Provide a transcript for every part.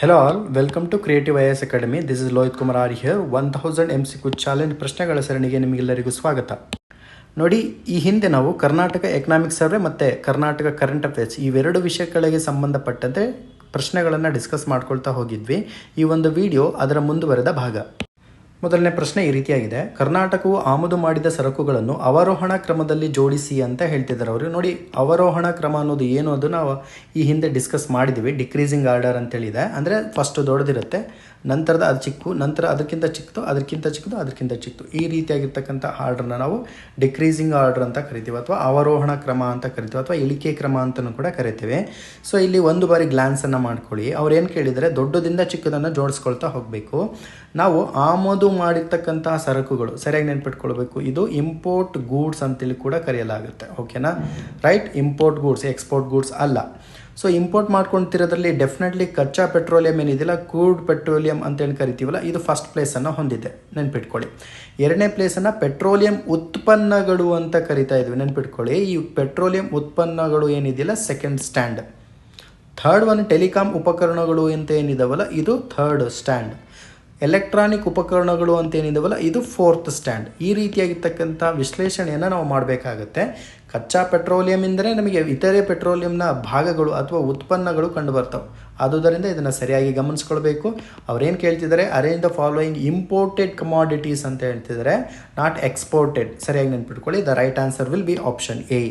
Hello welcome to creative Creative academy this is is Kumar R here one 1000 M C Q challenge ಪ್ರಶ್ನೆಗಳ ಸರಣಿಗೆ ನಿಮಗೆಲ್ಲರಿಗೂ ಸ್ವಾಗತ. ನೋಡಿ, ಈ ಹಿಂದೆ ನಾವು ಕರ್ನಾಟಕ ಎಕನಾಮಿಕ್ ಸರ್ವೆ ಮತ್ತು ಕರ್ನಾಟಕ ಕರೆಂಟ್ ಅಫೇರ್ಸ್ ಇವೆರಡು ವಿಷಯಗಳಿಗೆ ಸಂಬಂಧಪಟ್ಟಂತೆ ಪ್ರಶ್ನೆಗಳನ್ನು ಡಿಸ್ಕಸ್ ಮಾಡ್ಕೊಳ್ತಾ ಹೋಗಿದ್ವಿ. ಈ ಒಂದು ವಿಡಿಯೋ ಅದರ ಮುಂದುವರೆದ ಭಾಗ. ಮೊದಲನೇ ಪ್ರಶ್ನೆ ಈ ರೀತಿಯಾಗಿದೆ. ಕರ್ನಾಟಕವು ಆಮದು ಮಾಡಿದ ಸರಕುಗಳನ್ನು ಅವರೋಹಣ ಕ್ರಮದಲ್ಲಿ ಜೋಡಿಸಿ ಅಂತ ಹೇಳ್ತಿದ್ದಾರೆ ಅವರು. ನೋಡಿ, ಅವರೋಹಣ ಕ್ರಮ ಅನ್ನೋದು ಏನು ಅದು ನಾವು ಈ ಹಿಂದೆ ಡಿಸ್ಕಸ್ ಮಾಡಿದ್ದೀವಿ ಡಿಕ್ರೀಸಿಂಗ್ ಆರ್ಡರ್ ಅಂತೇಳಿದೆ. ಅಂದರೆ ಫಸ್ಟ್ ದೊಡ್ಡದಿರುತ್ತೆ. ನಂತರದ ಅದು ಚಿಕ್ಕು, ನಂತರ ಅದಕ್ಕಿಂತ ಚಿಕ್ಕದು ಅದಕ್ಕಿಂತ ಚಿಕ್ಕದು ಅದಕ್ಕಿಂತ ಚಿಕ್ಕದು ಈ ರೀತಿಯಾಗಿರ್ತಕ್ಕಂಥ ಆರ್ಡ್ರನ್ನ ನಾವು ಡಿಕ್ರೀಸಿಂಗ್ ಆರ್ಡರ್ ಅಂತ ಕರಿತೀವಿ ಅಥವಾ ಅವರೋಹಣ ಕ್ರಮ ಅಂತ ಕರಿತೀವಿ ಅಥವಾ ಇಳಿಕೆ ಕ್ರಮ ಅಂತಲೂ ಕೂಡ ಕರಿತೇವೆ. ಸೊ ಇಲ್ಲಿ ಒಂದು ಬಾರಿ ಗ್ಲಾನ್ಸನ್ನು ಮಾಡ್ಕೊಳ್ಳಿ. ಅವ್ರು ಏನು ಕೇಳಿದರೆ? ದೊಡ್ಡದಿಂದ ಚಿಕ್ಕದನ್ನು ಜೋಡಿಸ್ಕೊಳ್ತಾ ಹೋಗಬೇಕು. ನಾವು ಆಮದು ಮಾಡಿರ್ತಕ್ಕಂತಹ ಸರಕುಗಳು, ಸರಿಯಾಗಿ ನೆನ್ಪಿಟ್ಕೊಳ್ಬೇಕು. ಇದು ಇಂಪೋರ್ಟ್ ಗೂಡ್ಸ್ ಅಂತೇಳಿ ಕೂಡ ಕರೆಯಲಾಗುತ್ತೆ. ಓಕೆನಾ right import goods export goods ಅಲ್ಲ. ಸೊ ಇಂಪೋರ್ಟ್ ಮಾಡ್ಕೊಳ್ತಿರೋದ್ರಲ್ಲಿ ಡೆಫಿನೆಟ್ಲಿ ಕಚ್ಚಾ ಪೆಟ್ರೋಲಿಯಂ ಏನಿದೆಯಲ್ಲ ಕ್ರೂಡ್ ಪೆಟ್ರೋಲಿಯಂ ಅಂತೇಳಿ ಕರಿತೀವಲ್ಲ, ಇದು ಫಸ್ಟ್ ಪ್ಲೇಸನ್ನು ಹೊಂದಿದೆ. ನೆನ್ಪಿಟ್ಕೊಳ್ಳಿ. ಎರಡನೇ ಪ್ಲೇಸನ್ನು ಪೆಟ್ರೋಲಿಯಂ ಉತ್ಪನ್ನಗಳು ಅಂತ ಕರಿತಾ ಇದ್ವಿ. ನೆನ್ಪಿಟ್ಕೊಳ್ಳಿ, ಈ ಪೆಟ್ರೋಲಿಯಂ ಉತ್ಪನ್ನಗಳು ಏನಿದೆಯಲ್ಲ second stand third one telecom ಉಪಕರಣಗಳು ಅಂತ ಏನಿದಾವಲ್ಲ ಇದು ಥರ್ಡ್ ಸ್ಟ್ಯಾಂಡ್ ಎಲೆಕ್ಟ್ರಾನಿಕ್ ಉಪಕರಣಗಳು ಅಂತ ಏನಿದಾವಲ್ಲ ಇದು ಫೋರ್ತ್ ಸ್ಟ್ಯಾಂಡ್. ಈ ರೀತಿಯಾಗಿರ್ತಕ್ಕಂಥ ವಿಶ್ಲೇಷಣೆಯನ್ನು ನಾವು ಮಾಡಬೇಕಾಗತ್ತೆ. ಕಚ್ಚಾ ಪೆಟ್ರೋಲಿಯಂ ಎಂದರೆ ನಮಗೆ ಇತರೆ ಪೆಟ್ರೋಲಿಯಂನ ಭಾಗಗಳು ಅಥವಾ ಉತ್ಪನ್ನಗಳು ಕಂಡು ಬರ್ತವೆ ಆದುದರಿಂದ ಇದನ್ನು ಸರಿಯಾಗಿ ಗಮನಿಸ್ಕೊಳ್ಬೇಕು. ಅವ್ರೇನು ಕೇಳ್ತಿದ್ದಾರೆ? Arrange the following imported commodities ಅಂತ ಹೇಳ್ತಿದ್ದಾರೆ. ನಾಟ್ ಎಕ್ಸ್ಪೋರ್ಟೆಡ್ ಸರಿಯಾಗಿ ನೆನ್ಪಿಟ್ಕೊಳ್ಳಿ. The right answer will be option A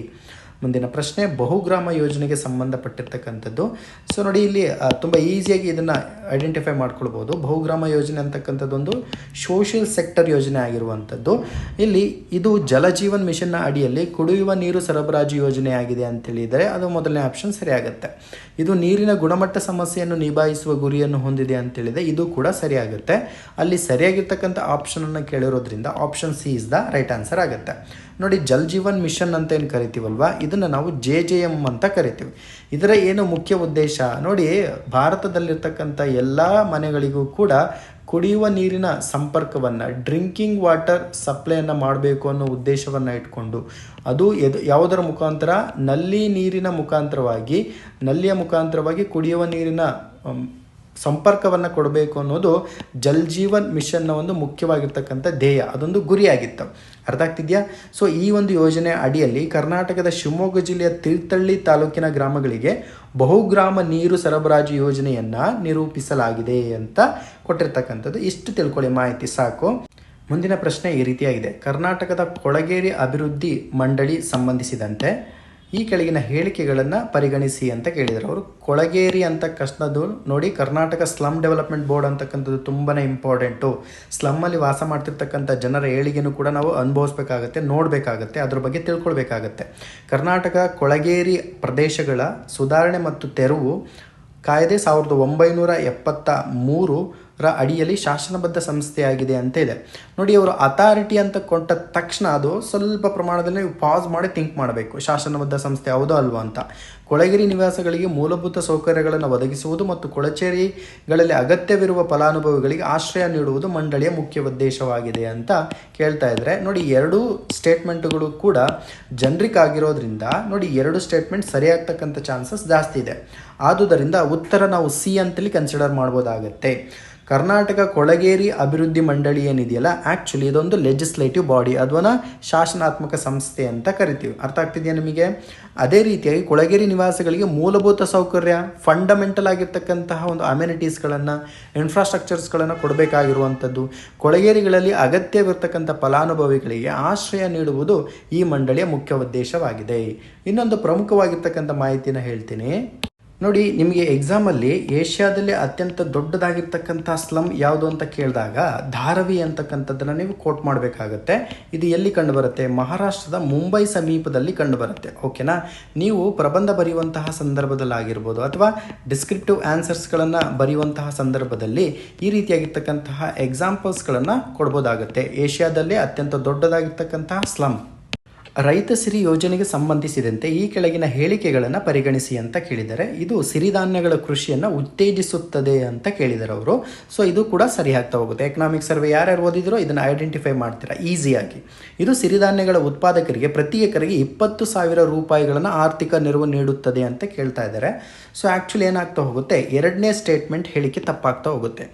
ಮುಂದಿನ ಪ್ರಶ್ನೆ, ಬಹುಗ್ರಾಮ ಯೋಜನೆಗೆ ಸಂಬಂಧಪಟ್ಟಿರ್ತಕ್ಕಂಥದ್ದು. ಸೊ ನೋಡಿ ಇಲ್ಲಿ ತುಂಬ ಈಸಿಯಾಗಿ ಇದನ್ನು ಐಡೆಂಟಿಫೈ ಮಾಡ್ಕೊಳ್ಬೋದು. ಬಹುಗ್ರಾಮ ಯೋಜನೆ ಅಂತಕ್ಕಂಥದ್ದೊಂದು ಸೋಷಿಯಲ್ ಸೆಕ್ಟರ್ ಯೋಜನೆ ಆಗಿರುವಂಥದ್ದು. ಇಲ್ಲಿ ಇದು ಜಲಜೀವನ್ ಮಿಷನ್ನ ಅಡಿಯಲ್ಲಿ ಕುಡಿಯುವ ನೀರು ಸರಬರಾಜು ಯೋಜನೆ ಆಗಿದೆ ಅಂತೇಳಿದರೆ ಅದು ಮೊದಲನೇ ಆಪ್ಷನ್ ಸರಿಯಾಗುತ್ತೆ ಇದು ನೀರಿನ ಗುಣಮಟ್ಟ ಸಮಸ್ಯೆಯನ್ನು ನಿಭಾಯಿಸುವ ಗುರಿಯನ್ನು ಹೊಂದಿದೆ ಅಂತೇಳಿದೆ ಇದು ಕೂಡ ಸರಿಯಾಗುತ್ತೆ ಅಲ್ಲಿ ಸರಿಯಾಗಿರ್ತಕ್ಕಂಥ ಆಪ್ಷನನ್ನು ಕೇಳಿರೋದ್ರಿಂದ option C is the right answer ಆಗುತ್ತೆ. ನೋಡಿ ಜಲ್ ಜೀವನ್ ಮಿಷನ್ ಅಂತ ಏನು ಕರಿತೀವಲ್ವ? ಇದನ್ನು ನಾವು ಜೆ ಜೆ ಎಂ ಅಂತ ಕರಿತೀವಿ. ಇದರ ಏನು ಮುಖ್ಯ ಉದ್ದೇಶ? ನೋಡಿ, ಭಾರತದಲ್ಲಿರ್ತಕ್ಕಂಥ ಎಲ್ಲ ಮನೆಗಳಿಗೂ ಕೂಡ ಕುಡಿಯುವ ನೀರಿನ ಸಂಪರ್ಕವನ್ನು, ಡ್ರಿಂಕಿಂಗ್ ವಾಟರ್ ಸಪ್ಲೈಯನ್ನು ಮಾಡಬೇಕು ಅನ್ನೋ ಉದ್ದೇಶವನ್ನು ಇಟ್ಕೊಂಡು, ಅದು ಎದು ಯಾವುದರ ಮುಖಾಂತರ? ನಲ್ಲಿ ನೀರಿನ ಮುಖಾಂತರವಾಗಿ, ನಲ್ಲಿಯ ಮುಖಾಂತರವಾಗಿ ಕುಡಿಯುವ ನೀರಿನ ಸಂಪರ್ಕವನ್ನು ಕೊಡಬೇಕು ಅನ್ನೋದು ಜಲ್ ಜೀವನ್ ಮಿಷನ್ನ ಒಂದು ಮುಖ್ಯವಾಗಿರ್ತಕ್ಕಂಥ ಧ್ಯೇಯ. ಅದೊಂದು ಗುರಿಯಾಗಿತ್ತು. ಅರ್ಥ ಆಗ್ತಿದೆಯಾ? ಸೊ ಈ ಒಂದು ಯೋಜನೆ ಅಡಿಯಲ್ಲಿ ಕರ್ನಾಟಕದ ಶಿವಮೊಗ್ಗ ಜಿಲ್ಲೆಯ ತೀರ್ಥಹಳ್ಳಿ ತಾಲೂಕಿನ ಗ್ರಾಮಗಳಿಗೆ ಬಹುಗ್ರಾಮ ನೀರು ಸರಬರಾಜು ಯೋಜನೆಯನ್ನು ನಿರೂಪಿಸಲಾಗಿದೆ ಅಂತ ಕೊಟ್ಟಿರ್ತಕ್ಕಂಥದ್ದು. ಇಷ್ಟು ತಿಳ್ಕೊಳ್ಳಿ, ಮಾಹಿತಿ ಸಾಕು. ಮುಂದಿನ ಪ್ರಶ್ನೆ ಈ ರೀತಿಯಾಗಿದೆ. ಕರ್ನಾಟಕದ ಕೊಳಗೇರಿ ಅಭಿವೃದ್ಧಿ ಮಂಡಳಿ ಸಂಬಂಧಿಸಿದಂತೆ ಈ ಕೆಳಗಿನ ಹೇಳಿಕೆಗಳನ್ನು ಪರಿಗಣಿಸಿ ಅಂತ ಕೇಳಿದರು ಅವರು. ಕೊಳಗೇರಿ ಅಂತ ಕಷ್ಟದ್ದು ನೋಡಿ, ಕರ್ನಾಟಕ ಸ್ಲಮ್ ಡೆವಲಪ್ಮೆಂಟ್ ಬೋರ್ಡ್ ಅಂತಕ್ಕಂಥದ್ದು ತುಂಬಾ ಇಂಪಾರ್ಟೆಂಟು. ಸ್ಲಮ್ಮಲ್ಲಿ ವಾಸ ಮಾಡ್ತಿರ್ತಕ್ಕಂಥ ಜನರ ಏಳಿಗೆನೂ ಕೂಡ ನಾವು ಅನುಭವಿಸ್ಬೇಕಾಗತ್ತೆ, ನೋಡಬೇಕಾಗತ್ತೆ, ಅದ್ರ ಬಗ್ಗೆ ತಿಳ್ಕೊಳ್ಬೇಕಾಗತ್ತೆ. ಕರ್ನಾಟಕ ಕೊಳಗೇರಿ ಪ್ರದೇಶಗಳ ಸುಧಾರಣೆ ಮತ್ತು ತೆರವು ಕಾಯ್ದೆ ಸಾವಿರದ ಒಂಬೈನೂರ ಎಪ್ಪತ್ತ ಮೂರು ರ ಅಡಿಯಲ್ಲಿ ಶಾಸನಬದ್ಧ ಸಂಸ್ಥೆಯಾಗಿದೆ ಅಂತ ಇದೆ ನೋಡಿ, ಅವರು ಅಥಾರಿಟಿ ಅಂತ ಕೊಟ್ಟ ತಕ್ಷಣ ಅದು ಸ್ವಲ್ಪ ಪ್ರಮಾಣದಲ್ಲಿ ಪಾಸ್ ಮಾಡಿ ಥಿಂಕ್ ಮಾಡಬೇಕು. ಶಾಸನಬದ್ಧ ಸಂಸ್ಥೆ ಯಾವುದೋ ಅಲ್ವಾ ಅಂತ. ಕೊಳಗಿರಿ ನಿವಾಸಗಳಿಗೆ ಮೂಲಭೂತ ಸೌಕರ್ಯಗಳನ್ನು ಒದಗಿಸುವುದು ಮತ್ತು ಕೊಳಚೇರಿಗಳಲ್ಲಿ ಅಗತ್ಯವಿರುವ ಫಲಾನುಭವಿಗಳಿಗೆ ಆಶ್ರಯ ನೀಡುವುದು ಮಂಡಳಿಯ ಮುಖ್ಯ ಉದ್ದೇಶವಾಗಿದೆ ಅಂತ ಕೇಳ್ತಾ ಇದ್ದಾರೆ ನೋಡಿ, ಎರಡೂ ಸ್ಟೇಟ್ಮೆಂಟ್ಗಳು ಕೂಡ ಜನರಿಕ್ ಆಗಿರೋದ್ರಿಂದ, ನೋಡಿ, ಎರಡು ಸ್ಟೇಟ್ಮೆಂಟ್ ಸರಿಯಾಗ್ತಕ್ಕಂಥ ಚಾನ್ಸಸ್ ಜಾಸ್ತಿ ಇದೆ. ಆದುದರಿಂದ ಉತ್ತರ ನಾವು ಸಿ ಅಂತಲೇ ಕನ್ಸಿಡರ್ ಮಾಡ್ಬೋದಾಗತ್ತೆ. ಕರ್ನಾಟಕ ಕೊಳಗೇರಿ ಅಭಿವೃದ್ಧಿ ಮಂಡಳಿ ಏನಿದೆಯಲ್ಲ ಆ್ಯಕ್ಚುಲಿ ಇದೊಂದು ಲೆಜಿಸ್ಲೇಟಿವ್ ಬಾಡಿ ಅದನ್ನ ಶಾಸನಾತ್ಮಕ ಸಂಸ್ಥೆ ಅಂತ ಕರಿತೀವಿ. ಅರ್ಥ ಆಗ್ತಿದೆಯಾ ನಿಮಗೆ? ಅದೇ ರೀತಿಯಾಗಿ ಕೊಳಗೇರಿ ನಿವಾಸಿಗಳಿಗೆ ಮೂಲಭೂತ ಸೌಕರ್ಯ ಫಂಡಮೆಂಟಲ್ ಆಗಿರ್ತಕ್ಕಂತಹ ಒಂದು ಅಮ್ಯುನಿಟೀಸ್ಗಳನ್ನು ಇನ್ಫ್ರಾಸ್ಟ್ರಕ್ಚರ್ಸ್ಗಳನ್ನು ಕೊಡಬೇಕಾಗಿರುವಂಥದ್ದು. ಕೊಳಗೇರಿಗಳಲ್ಲಿ ಅಗತ್ಯವಿರತಕ್ಕಂಥ ಫಲಾನುಭವಿಗಳಿಗೆ ಆಶ್ರಯ ನೀಡುವುದು ಈ ಮಂಡಳಿಯ ಮುಖ್ಯ ಉದ್ದೇಶವಾಗಿದೆ. ಇನ್ನೊಂದು ಪ್ರಮುಖವಾಗಿರ್ತಕ್ಕಂಥ ಮಾಹಿತಿನ ಹೇಳ್ತೀನಿ. ನೋಡಿ, ನಿಮಗೆ ಎಕ್ಸಾಮಲ್ಲಿ ಏಷ್ಯಾದಲ್ಲಿ ಅತ್ಯಂತ ದೊಡ್ಡದಾಗಿರ್ತಕ್ಕಂಥ ಸ್ಲಮ್ ಯಾವುದು ಅಂತ ಕೇಳಿದಾಗ ಧಾರವಿ ಅಂತಕ್ಕಂಥದ್ದನ್ನು ನೀವು ಕೋಟ್ ಮಾಡಬೇಕಾಗತ್ತೆ. ಇದು ಎಲ್ಲಿ ಕಂಡುಬರುತ್ತೆ? ಮಹಾರಾಷ್ಟ್ರದ ಮುಂಬೈ ಸಮೀಪದಲ್ಲಿ ಕಂಡುಬರುತ್ತೆ. ಓಕೆನಾ? ನೀವು ಪ್ರಬಂಧ ಬರೆಯುವಂತಹ ಸಂದರ್ಭದಲ್ಲಾಗಿರ್ಬೋದು ಅಥವಾ ಡಿಸ್ಕ್ರಿಪ್ಟಿವ್ ಆನ್ಸರ್ಸ್ಗಳನ್ನು ಬರೆಯುವಂತಹ ಸಂದರ್ಭದಲ್ಲಿ ಈ ರೀತಿಯಾಗಿರ್ತಕ್ಕಂತಹ ಎಕ್ಸಾಂಪಲ್ಸ್ಗಳನ್ನು ಕೊಡ್ಬೋದಾಗುತ್ತೆ. ಏಷ್ಯಾದಲ್ಲೇ ಅತ್ಯಂತ ದೊಡ್ಡದಾಗಿರ್ತಕ್ಕಂತಹ ಸ್ಲಮ್ ರೈತ ಸಿರಿ ಯೋಜನೆಗೆ ಸಂಬಂಧಿಸಿದಂತೆ ಈ ಕೆಳಗಿನ ಹೇಳಿಕೆಗಳನ್ನು ಪರಿಗಣಿಸಿ ಅಂತ ಕೇಳಿದ್ದಾರೆ. ಇದು ಸಿರಿಧಾನ್ಯಗಳ ಕೃಷಿಯನ್ನು ಉತ್ತೇಜಿಸುತ್ತದೆ ಅಂತ ಕೇಳಿದ್ದಾರೆ ಅವರು. ಸೊ ಇದು ಕೂಡ ಸರಿ ಆಗ್ತಾ ಹೋಗುತ್ತೆ. ಎಕನಾಮಿಕ್ ಸರ್ವೆ ಯಾರ್ಯಾರು ಓದಿದ್ರೋ ಇದನ್ನು ಐಡೆಂಟಿಫೈ ಮಾಡ್ತೀರಾ? ಈಸಿಯಾಗಿ ಇದು ಸಿರಿಧಾನ್ಯಗಳ ಉತ್ಪಾದಕರಿಗೆ ಪ್ರತಿ ಎಕರೆಗೆ ಇಪ್ಪತ್ತು ಸಾವಿರ ರೂಪಾಯಿಗಳನ್ನು ಆರ್ಥಿಕ ನೆರವು ನೀಡುತ್ತದೆ ಅಂತ ಕೇಳ್ತಾ ಇದ್ದಾರೆ. ಸೊ ಆ್ಯಕ್ಚುಲಿ ಏನಾಗ್ತಾ ಹೋಗುತ್ತೆ? ಎರಡನೇ ಸ್ಟೇಟ್ಮೆಂಟ್ ಹೇಳಿಕೆ ತಪ್ಪಾಗ್ತಾ ಹೋಗುತ್ತೆ.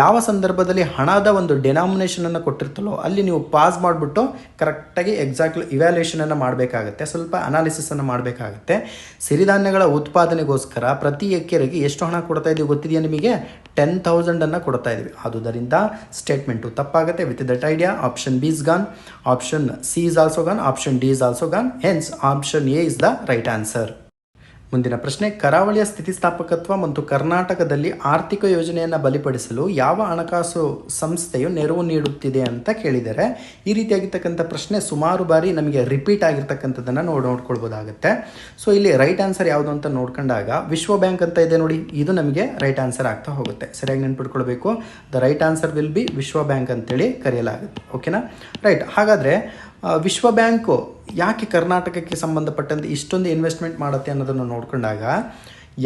ಯಾವ ಸಂದರ್ಭದಲ್ಲಿ ಹಣದ ಒಂದು ಡೆನಾಮಿನೇಷನನ್ನು ಕೊಟ್ಟಿರ್ತಲೋ ಅಲ್ಲಿ ನೀವು ಪಾಸ್ ಮಾಡಿಬಿಟ್ಟು ಕರೆಕ್ಟಾಗಿ ಎಕ್ಸಾಕ್ಟ್ಲಿ ಇವ್ಯಾಲ್ಯೂಷನನ್ನು ಮಾಡಬೇಕಾಗುತ್ತೆ, ಸ್ವಲ್ಪ ಅನಾಲಿಸಿಸನ್ನು ಮಾಡಬೇಕಾಗುತ್ತೆ. ಸಿರಿಧಾನ್ಯಗಳ ಉತ್ಪಾದನೆಗೋಸ್ಕರ ಪ್ರತಿ ಎಕರೆಗೆ ಎಷ್ಟು ಹಣ ಕೊಡ್ತಾ ಇದೀವಿ ಗೊತ್ತಿದೆಯಾ ನಿಮಗೆ? ಟೆನ್ ತೌಸಂಡನ್ನು ಕೊಡ್ತಾ ಇದ್ವಿ. ಆದುದರಿಂದ ಸ್ಟೇಟ್ಮೆಂಟು ತಪ್ಪಾಗುತ್ತೆ with that idea option B is gone option C is also gone option D is also gone hence option A is the right answer ಮುಂದಿನ ಪ್ರಶ್ನೆ, ಕರಾವಳಿಯ ಸ್ಥಿತಿಸ್ಥಾಪಕತ್ವ ಮತ್ತು ಕರ್ನಾಟಕದಲ್ಲಿ ಆರ್ಥಿಕ ಯೋಜನೆಯನ್ನು ಬಲಿಪಡಿಸಲು ಯಾವ ಹಣಕಾಸು ಸಂಸ್ಥೆಯು ನೆರವು ನೀಡುತ್ತಿದೆ ಅಂತ ಕೇಳಿದರೆ, ಈ ರೀತಿಯಾಗಿರ್ತಕ್ಕಂಥ ಪ್ರಶ್ನೆ ಸುಮಾರು ಬಾರಿ ನಮಗೆ ರಿಪೀಟ್ ಆಗಿರ್ತಕ್ಕಂಥದ್ದನ್ನು ನೋಡಿ, ನೋಡ್ಕೊಳ್ಬೋದಾಗುತ್ತೆ. ಸೊ ಇಲ್ಲಿ ರೈಟ್ ಆನ್ಸರ್ ಯಾವುದು ಅಂತ ನೋಡ್ಕೊಂಡಾಗ, ವಿಶ್ವ ಬ್ಯಾಂಕ್ ಅಂತ ಇದೆ ನೋಡಿ, ಇದು ನಮಗೆ ರೈಟ್ ಆನ್ಸರ್ ಆಗ್ತಾ ಹೋಗುತ್ತೆ. ಸರಿಯಾಗಿ ನೆನ್ಪಿಟ್ಕೊಳ್ಬೇಕು. The right answer will be ವಿಶ್ವ ಬ್ಯಾಂಕ್ ಅಂತೇಳಿ ಕರೆಯಲಾಗುತ್ತೆ. ಓಕೆನಾ ರೈಟ್ ಹಾಗಾದರೆ ವಿಶ್ವ ಬ್ಯಾಂಕು ಯಾಕೆ ಕರ್ನಾಟಕಕ್ಕೆ ಸಂಬಂಧಪಟ್ಟಂತೆ ಇಷ್ಟೊಂದು ಇನ್ವೆಸ್ಟ್ಮೆಂಟ್ ಮಾಡುತ್ತೆ ಅನ್ನೋದನ್ನು ನೋಡ್ಕೊಂಡಾಗ,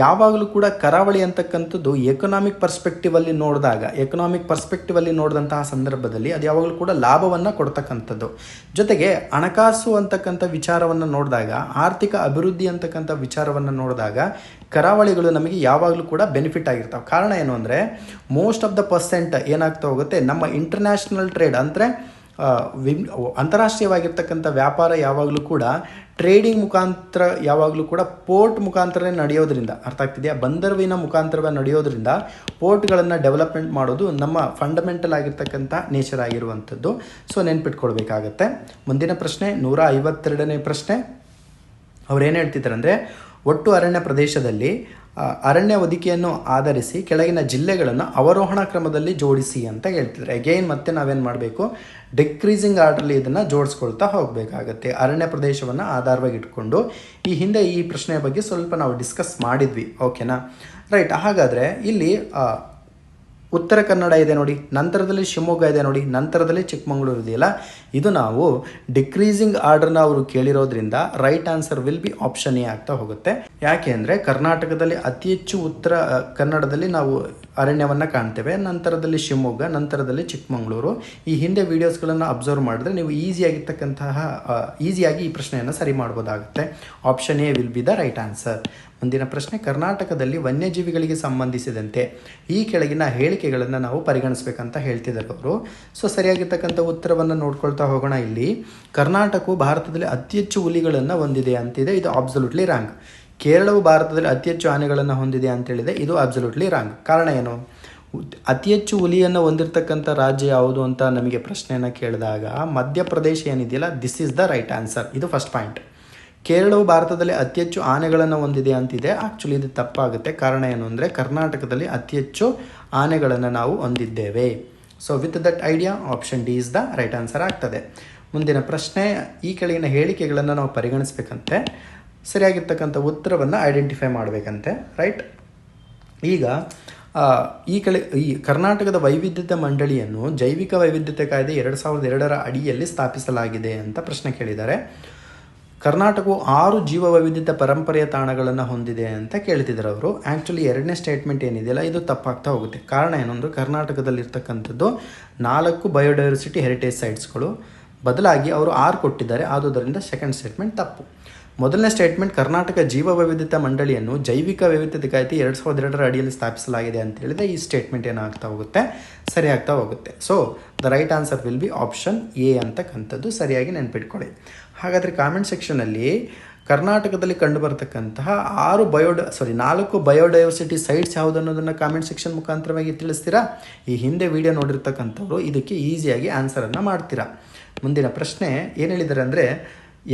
ಯಾವಾಗಲೂ ಕೂಡ ಕರಾವಳಿ ಅಂತಕ್ಕಂಥದ್ದು ಎಕನಾಮಿಕ್ ಪರ್ಸ್ಪೆಕ್ಟಿವಲ್ಲಿ ನೋಡಿದಾಗ ಎಕನಾಮಿಕ್ ಪರ್ಸ್ಪೆಕ್ಟಿವಲ್ಲಿ ನೋಡಿದಂತಹ ಸಂದರ್ಭದಲ್ಲಿ ಅದು ಯಾವಾಗಲೂ ಕೂಡ ಲಾಭವನ್ನು ಕೊಡ್ತಕ್ಕಂಥದ್ದು. ಜೊತೆಗೆ ಹಣಕಾಸು ಅಂತಕ್ಕಂಥ ವಿಚಾರವನ್ನು ನೋಡಿದಾಗ, ಆರ್ಥಿಕ ಅಭಿವೃದ್ಧಿ ಅಂತಕ್ಕಂಥ ವಿಚಾರವನ್ನು ನೋಡಿದಾಗ ಕರಾವಳಿಗಳು ನಮಗೆ ಯಾವಾಗಲೂ ಕೂಡ ಬೆನಿಫಿಟ್ ಆಗಿರ್ತಾವೆ. ಕಾರಣ ಏನು ಅಂದರೆ ಮೋಸ್ಟ್ ಆಫ್ ದ ಪರ್ಸೆಂಟ್ ಏನಾಗ್ತಾ ಹೋಗುತ್ತೆ, ನಮ್ಮ ಇಂಟರ್ನ್ಯಾಷನಲ್ ಟ್ರೇಡ್ ಅಂದರೆ ವಿಮ್ ಅಂತಾರಾಷ್ಟ್ರೀಯವಾಗಿರ್ತಕ್ಕಂಥ ವ್ಯಾಪಾರ ಯಾವಾಗಲೂ ಕೂಡ ಟ್ರೇಡಿಂಗ್ ಮುಖಾಂತರ ಯಾವಾಗಲೂ ಕೂಡ ಪೋರ್ಟ್ ಮುಖಾಂತರನೇ ನಡೆಯೋದ್ರಿಂದ, ಅರ್ಥ ಆಗ್ತಿದೆಯಾ? ಬಂದರ್ವಿನ ಮುಖಾಂತರವೇ ನಡೆಯೋದ್ರಿಂದ ಪೋರ್ಟ್ಗಳನ್ನು ಡೆವಲಪ್ಮೆಂಟ್ ಮಾಡೋದು ನಮ್ಮ ಫಂಡಮೆಂಟಲ್ ಆಗಿರ್ತಕ್ಕಂಥ ನೇಚರ್ ಆಗಿರುವಂಥದ್ದು. ಸೊ ನೆನ್ಪಿಟ್ಕೊಳ್ಬೇಕಾಗತ್ತೆ. ಮುಂದಿನ ಪ್ರಶ್ನೆ, ನೂರ ಐವತ್ತೆರಡನೇ ಪ್ರಶ್ನೆ. ಅವ್ರು ಏನು ಹೇಳ್ತಿದ್ದಾರೆ ಅಂದರೆ ಒಟ್ಟು ಅರಣ್ಯ ಪ್ರದೇಶದಲ್ಲಿ ಅರಣ್ಯ ಹೊದಿಕೆಯನ್ನು ಆಧರಿಸಿ ಕೆಳಗಿನ ಜಿಲ್ಲೆಗಳನ್ನು ಅವರೋಹಣ ಕ್ರಮದಲ್ಲಿ ಜೋಡಿಸಿ ಅಂತ ಹೇಳ್ತಿದ್ದಾರೆ. ಅಗೈನ್ ಮತ್ತೆ ನಾವೇನು ಮಾಡಬೇಕು? ಡಿಕ್ರೀಸಿಂಗ್ ಆರ್ಡರ್ಲಿ ಇದನ್ನು ಜೋಡಿಸ್ಕೊಳ್ತಾ ಹೋಗಬೇಕಾಗತ್ತೆ. ಅರಣ್ಯ ಪ್ರದೇಶವನ್ನು ಆಧಾರವಾಗಿ ಇಟ್ಕೊಂಡು ಈ ಹಿಂದೆ ಈ ಪ್ರಶ್ನೆಯ ಬಗ್ಗೆ ಸ್ವಲ್ಪ ನಾವು ಡಿಸ್ಕಸ್ ಮಾಡಿದ್ವಿ. ಓಕೆನಾ ರೈಟ್ ಹಾಗಾದರೆ ಇಲ್ಲಿ ಉತ್ತರ ಕನ್ನಡ ಇದೆ ನೋಡಿ, ನಂತರದಲ್ಲಿ ಶಿವಮೊಗ್ಗ ಇದೆ ನೋಡಿ, ನಂತರದಲ್ಲಿ ಚಿಕ್ಕಮಗಳೂರು ಇದೆಯಲ್ಲ? ಇದು ನಾವು ಡಿಕ್ರೀಸಿಂಗ್ ಆರ್ಡರ್ನ ಅವರು ಕೇಳಿರೋದ್ರಿಂದ right answer will be option A ಆಗ್ತಾ ಹೋಗುತ್ತೆ. ಯಾಕೆ ಅಂದರೆ ಕರ್ನಾಟಕದಲ್ಲಿ ಅತಿ ಹೆಚ್ಚು ಉತ್ತರ ಕನ್ನಡದಲ್ಲಿ ನಾವು ಅರಣ್ಯವನ್ನು ಕಾಣ್ತೇವೆ. ನಂತರದಲ್ಲಿ ಶಿವಮೊಗ್ಗ, ನಂತರದಲ್ಲಿ ಚಿಕ್ಕಮಗಳೂರು. ಈ ಹಿಂದೆ ವೀಡಿಯೋಸ್ಗಳನ್ನು ಅಬ್ಸರ್ವ್ ಮಾಡಿದ್ರೆ ನೀವು ಈಸಿಯಾಗಿರ್ತಕ್ಕಂತಹ ಈಸಿಯಾಗಿ ಈ ಪ್ರಶ್ನೆಯನ್ನು ಸರಿ ಮಾಡ್ಬೋದಾಗುತ್ತೆ. Option A will be the right answer ಮುಂದಿನ ಪ್ರಶ್ನೆ, ಕರ್ನಾಟಕದಲ್ಲಿ ವನ್ಯಜೀವಿಗಳಿಗೆ ಸಂಬಂಧಿಸಿದಂತೆ ಈ ಕೆಳಗಿನ ಹೇಳಿಕೆಗಳನ್ನು ನಾವು ಪರಿಗಣಿಸಬೇಕಂತ ಹೇಳ್ತಿದ್ದಾರೆ ಅವರು. ಸೊ ಸರಿಯಾಗಿರ್ತಕ್ಕಂಥ ಉತ್ತರವನ್ನು ನೋಡ್ಕೊಳ್ತಾ ಹೋಗೋಣ ಇಲ್ಲಿ. ಕರ್ನಾಟಕವು ಭಾರತದಲ್ಲಿ ಅತಿ ಹೆಚ್ಚು ಹುಲಿಗಳನ್ನು ಹೊಂದಿದೆ ಅಂತಿದೆ, ಇದು ಅಬ್ಸಲ್ಯೂಟ್ಲಿ ರಾಂಗ್ ಕೇರಳವು ಭಾರತದಲ್ಲಿ ಅತಿ ಹೆಚ್ಚು ಆನೆಗಳನ್ನು ಹೊಂದಿದೆ ಅಂತೇಳಿದೆ ಇದು ಅಬ್ಸಲ್ಯೂಟ್ಲಿ ರಾಂಗ್ ಕಾರಣ ಏನು? ಅತಿ ಹೆಚ್ಚು ಹುಲಿಯನ್ನು ಹೊಂದಿರತಕ್ಕಂಥ ರಾಜ್ಯ ಯಾವುದು ಅಂತ ನಮಗೆ ಪ್ರಶ್ನೆಯನ್ನು ಕೇಳಿದಾಗ ಮಧ್ಯಪ್ರದೇಶ ಏನಿದೆಯಲ್ಲ this is the right answer ಇದು ಫಸ್ಟ್ ಪಾಯಿಂಟ್ ಕೇರಳವು ಭಾರತದಲ್ಲಿ ಅತಿ ಹೆಚ್ಚು ಆನೆಗಳನ್ನು ಹೊಂದಿದೆ ಅಂತಿದೆ. ಆ್ಯಕ್ಚುಲಿ ಇದು ತಪ್ಪಾಗುತ್ತೆ. ಕಾರಣ ಏನು ಅಂದರೆ ಕರ್ನಾಟಕದಲ್ಲಿ ಅತಿ ಹೆಚ್ಚು ಆನೆಗಳನ್ನು ನಾವು ಹೊಂದಿದ್ದೇವೆ. So with that idea option D is the right answer ಆಗ್ತದೆ. ಮುಂದಿನ ಪ್ರಶ್ನೆ, ಈ ಕೆಳಗಿನ ಹೇಳಿಕೆಗಳನ್ನು ನಾವು ಪರಿಗಣಿಸಬೇಕಂತೆ. ಸರಿಯಾಗಿರ್ತಕ್ಕಂಥ ಉತ್ತರವನ್ನು ಐಡೆಂಟಿಫೈ ಮಾಡಬೇಕಂತೆ. ರೈಟ್ ಈಗ ಈ ಕಡೆ ಈ ಕರ್ನಾಟಕದ ವೈವಿಧ್ಯತೆ ಮಂಡಳಿಯನ್ನು ಜೈವಿಕ ವೈವಿಧ್ಯತೆ ಕಾಯ್ದೆ ಎರಡು ಸಾವಿರದ ಎರಡರ ಅಡಿಯಲ್ಲಿ ಸ್ಥಾಪಿಸಲಾಗಿದೆ ಅಂತ ಪ್ರಶ್ನೆ ಕೇಳಿದ್ದಾರೆ. ಕರ್ನಾಟಕವು ಆರು ಜೀವ ವೈವಿಧ್ಯತೆ ಪರಂಪರೆಯ ತಾಣಗಳನ್ನು ಹೊಂದಿದೆ ಅಂತ ಕೇಳ್ತಿದ್ದಾರೆ ಅವರು. ಆ್ಯಕ್ಚುಲಿ ಎರಡನೇ ಸ್ಟೇಟ್ಮೆಂಟ್ ಏನಿದೆಯಲ್ಲ, ಇದು ತಪ್ಪಾಗ್ತಾ ಹೋಗುತ್ತೆ. ಕಾರಣ ಏನಂದ್ರೆ, ಕರ್ನಾಟಕದಲ್ಲಿರ್ತಕ್ಕಂಥದ್ದು ನಾಲ್ಕು ಬಯೋಡೈವರ್ಸಿಟಿ ಹೆರಿಟೇಜ್ ಸೈಟ್ಸ್ಗಳು ಬದಲಾಗಿ ಅವರು ಆರು ಕೊಟ್ಟಿದ್ದಾರೆ, ಆದುದರಿಂದ ಸೆಕೆಂಡ್ ಸ್ಟೇಟ್ಮೆಂಟ್ ತಪ್ಪು. ಮೊದಲನೇ ಸ್ಟೇಟ್ಮೆಂಟ್ ಕರ್ನಾಟಕ ಜೀವ ವೈವಿಧ್ಯತೆ ಮಂಡಳಿಯನ್ನು ಜೈವಿಕ ವೈವಿಧ್ಯತೆ ಕಾಯ್ದೆ ಎರಡು ಸಾವಿರದ ಎರಡರ ಅಡಿಯಲ್ಲಿ ಸ್ಥಾಪಿಸಲಾಗಿದೆ ಅಂತ ಹೇಳಿದ್ರೆ ಈ ಸ್ಟೇಟ್ಮೆಂಟ್ ಏನಾಗ್ತಾ ಹೋಗುತ್ತೆ? ಸರಿಯಾಗ್ತಾ ಹೋಗುತ್ತೆ. So the right answer will be option A ಅಂತಕ್ಕಂಥದ್ದು ಸರಿಯಾಗಿ ನೆನ್ಪಿಟ್ಕೊಳ್ಳಿ. ಹಾಗಾದರೆ ಕಾಮೆಂಟ್ ಸೆಕ್ಷನಲ್ಲಿ ಕರ್ನಾಟಕದಲ್ಲಿ ಕಂಡುಬರತಕ್ಕಂತಹ ಆರು ಬಯೋಡ ಸಾರಿ ನಾಲ್ಕು ಬಯೋಡೈವರ್ಸಿಟಿ ಸೈಟ್ಸ್ ಯಾವುದು ಅನ್ನೋದನ್ನು ಕಾಮೆಂಟ್ ಸೆಕ್ಷನ್ ಮುಖಾಂತರವಾಗಿ ತಿಳಿಸ್ತೀರಾ? ಈ ಹಿಂದೆ ವಿಡಿಯೋ ನೋಡಿರ್ತಕ್ಕಂಥವ್ರು ಇದಕ್ಕೆ ಈಸಿಯಾಗಿ ಆನ್ಸರನ್ನು ಮಾಡ್ತೀರಾ? ಮುಂದಿನ ಪ್ರಶ್ನೆ, ಏನು ಹೇಳಿದ್ದಾರೆ ಅಂದರೆ,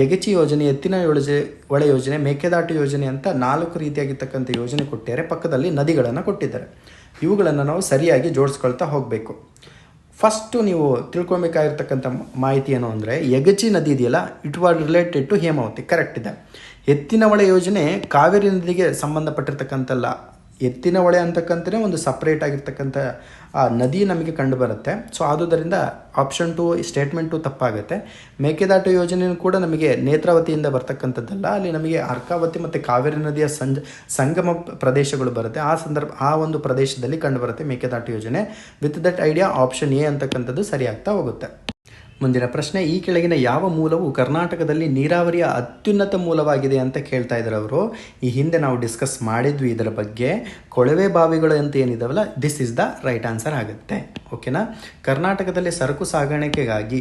ಯಗಚಿ ಯೋಜನೆ, ಎತ್ತಿನ ಯೋಜನೆ ಒಳ ಯೋಜನೆ, ಮೇಕೆದಾಟು ಯೋಜನೆ ಅಂತ ನಾಲ್ಕು ರೀತಿಯಾಗಿರ್ತಕ್ಕಂಥ ಯೋಜನೆ ಕೊಟ್ಟಿದ್ದಾರೆ. ಪಕ್ಕದಲ್ಲಿ ನದಿಗಳನ್ನು ಕೊಟ್ಟಿದ್ದಾರೆ. ಇವುಗಳನ್ನು ನಾವು ಸರಿಯಾಗಿ ಜೋಡಿಸ್ಕೊಳ್ತಾ ಹೋಗಬೇಕು. ಫಸ್ಟು ನೀವು ತಿಳ್ಕೊಬೇಕಾಗಿರ್ತಕ್ಕಂಥ ಮಾಹಿತಿ ಏನು ಅಂದರೆ ಯಗಚಿ ನದಿ ಇದೆಯಲ್ಲ it was related to Hemavathi correct ಇದೆ. ಎತ್ತಿನ ಹೊಳೆ ಯೋಜನೆ ಕಾವೇರಿ ನದಿಗೆ ಸಂಬಂಧಪಟ್ಟಿರ್ತಕ್ಕಂಥಲ್ಲ ಎತ್ತಿನ ಹೊಳೆ ಅಂತಕ್ಕಂಥನೇ ಒಂದು ಸಪ್ರೇಟ್ ಆಗಿರ್ತಕ್ಕಂಥ ಆ ನದಿ ನಮಗೆ ಕಂಡು ಬರುತ್ತೆ ಸೊ ಆದುದರಿಂದ ಆಪ್ಷನ್ ಟು ಸ್ಟೇಟ್ಮೆಂಟ್ ಟು ತಪ್ಪಾಗುತ್ತೆ. ಮೇಕೆದಾಟು ಯೋಜನೆಯೂ ಕೂಡ ನಮಗೆ ನೇತ್ರಾವತಿಯಿಂದ ಬರ್ತಕ್ಕಂಥದ್ದಲ್ಲ. ಅಲ್ಲಿ ನಮಗೆ ಅರ್ಕಾವತಿ ಮತ್ತು ಕಾವೇರಿ ನದಿಯ ಸಂಜ, ಸಂಗಮ ಪ್ರದೇಶಗಳು ಬರುತ್ತೆ. ಆ ಸಂದರ್ಭ, ಆ ಒಂದು ಪ್ರದೇಶದಲ್ಲಿ ಕಂಡು ಬರುತ್ತೆ ಮೇಕೆದಾಟು ಯೋಜನೆ. With that idea option A ಅಂತಕ್ಕಂಥದ್ದು ಸರಿಯಾಗ್ತಾ ಹೋಗುತ್ತೆ. ಮುಂದಿನ ಪ್ರಶ್ನೆ, ಈ ಕೆಳಗಿನ ಯಾವ ಮೂಲವು ಕರ್ನಾಟಕದಲ್ಲಿ ನೀರಾವರಿಯ ಅತ್ಯುನ್ನತ ಮೂಲವಾಗಿದೆ ಅಂತ ಕೇಳ್ತಾ ಇದ್ದಾರೆ ಅವರು. ಈ ಹಿಂದೆ ನಾವು ಡಿಸ್ಕಸ್ ಮಾಡಿದ್ವಿ ಇದರ ಬಗ್ಗೆ. ಕೊಳವೆ ಬಾವಿಗಳು ಅಂತ ಏನಿದಾವಲ್ಲ this is the right answer ಆಗುತ್ತೆ. ಓಕೆನಾ ಕರ್ನಾಟಕದಲ್ಲಿ ಸರಕು ಸಾಗಾಣಿಕೆಗಾಗಿ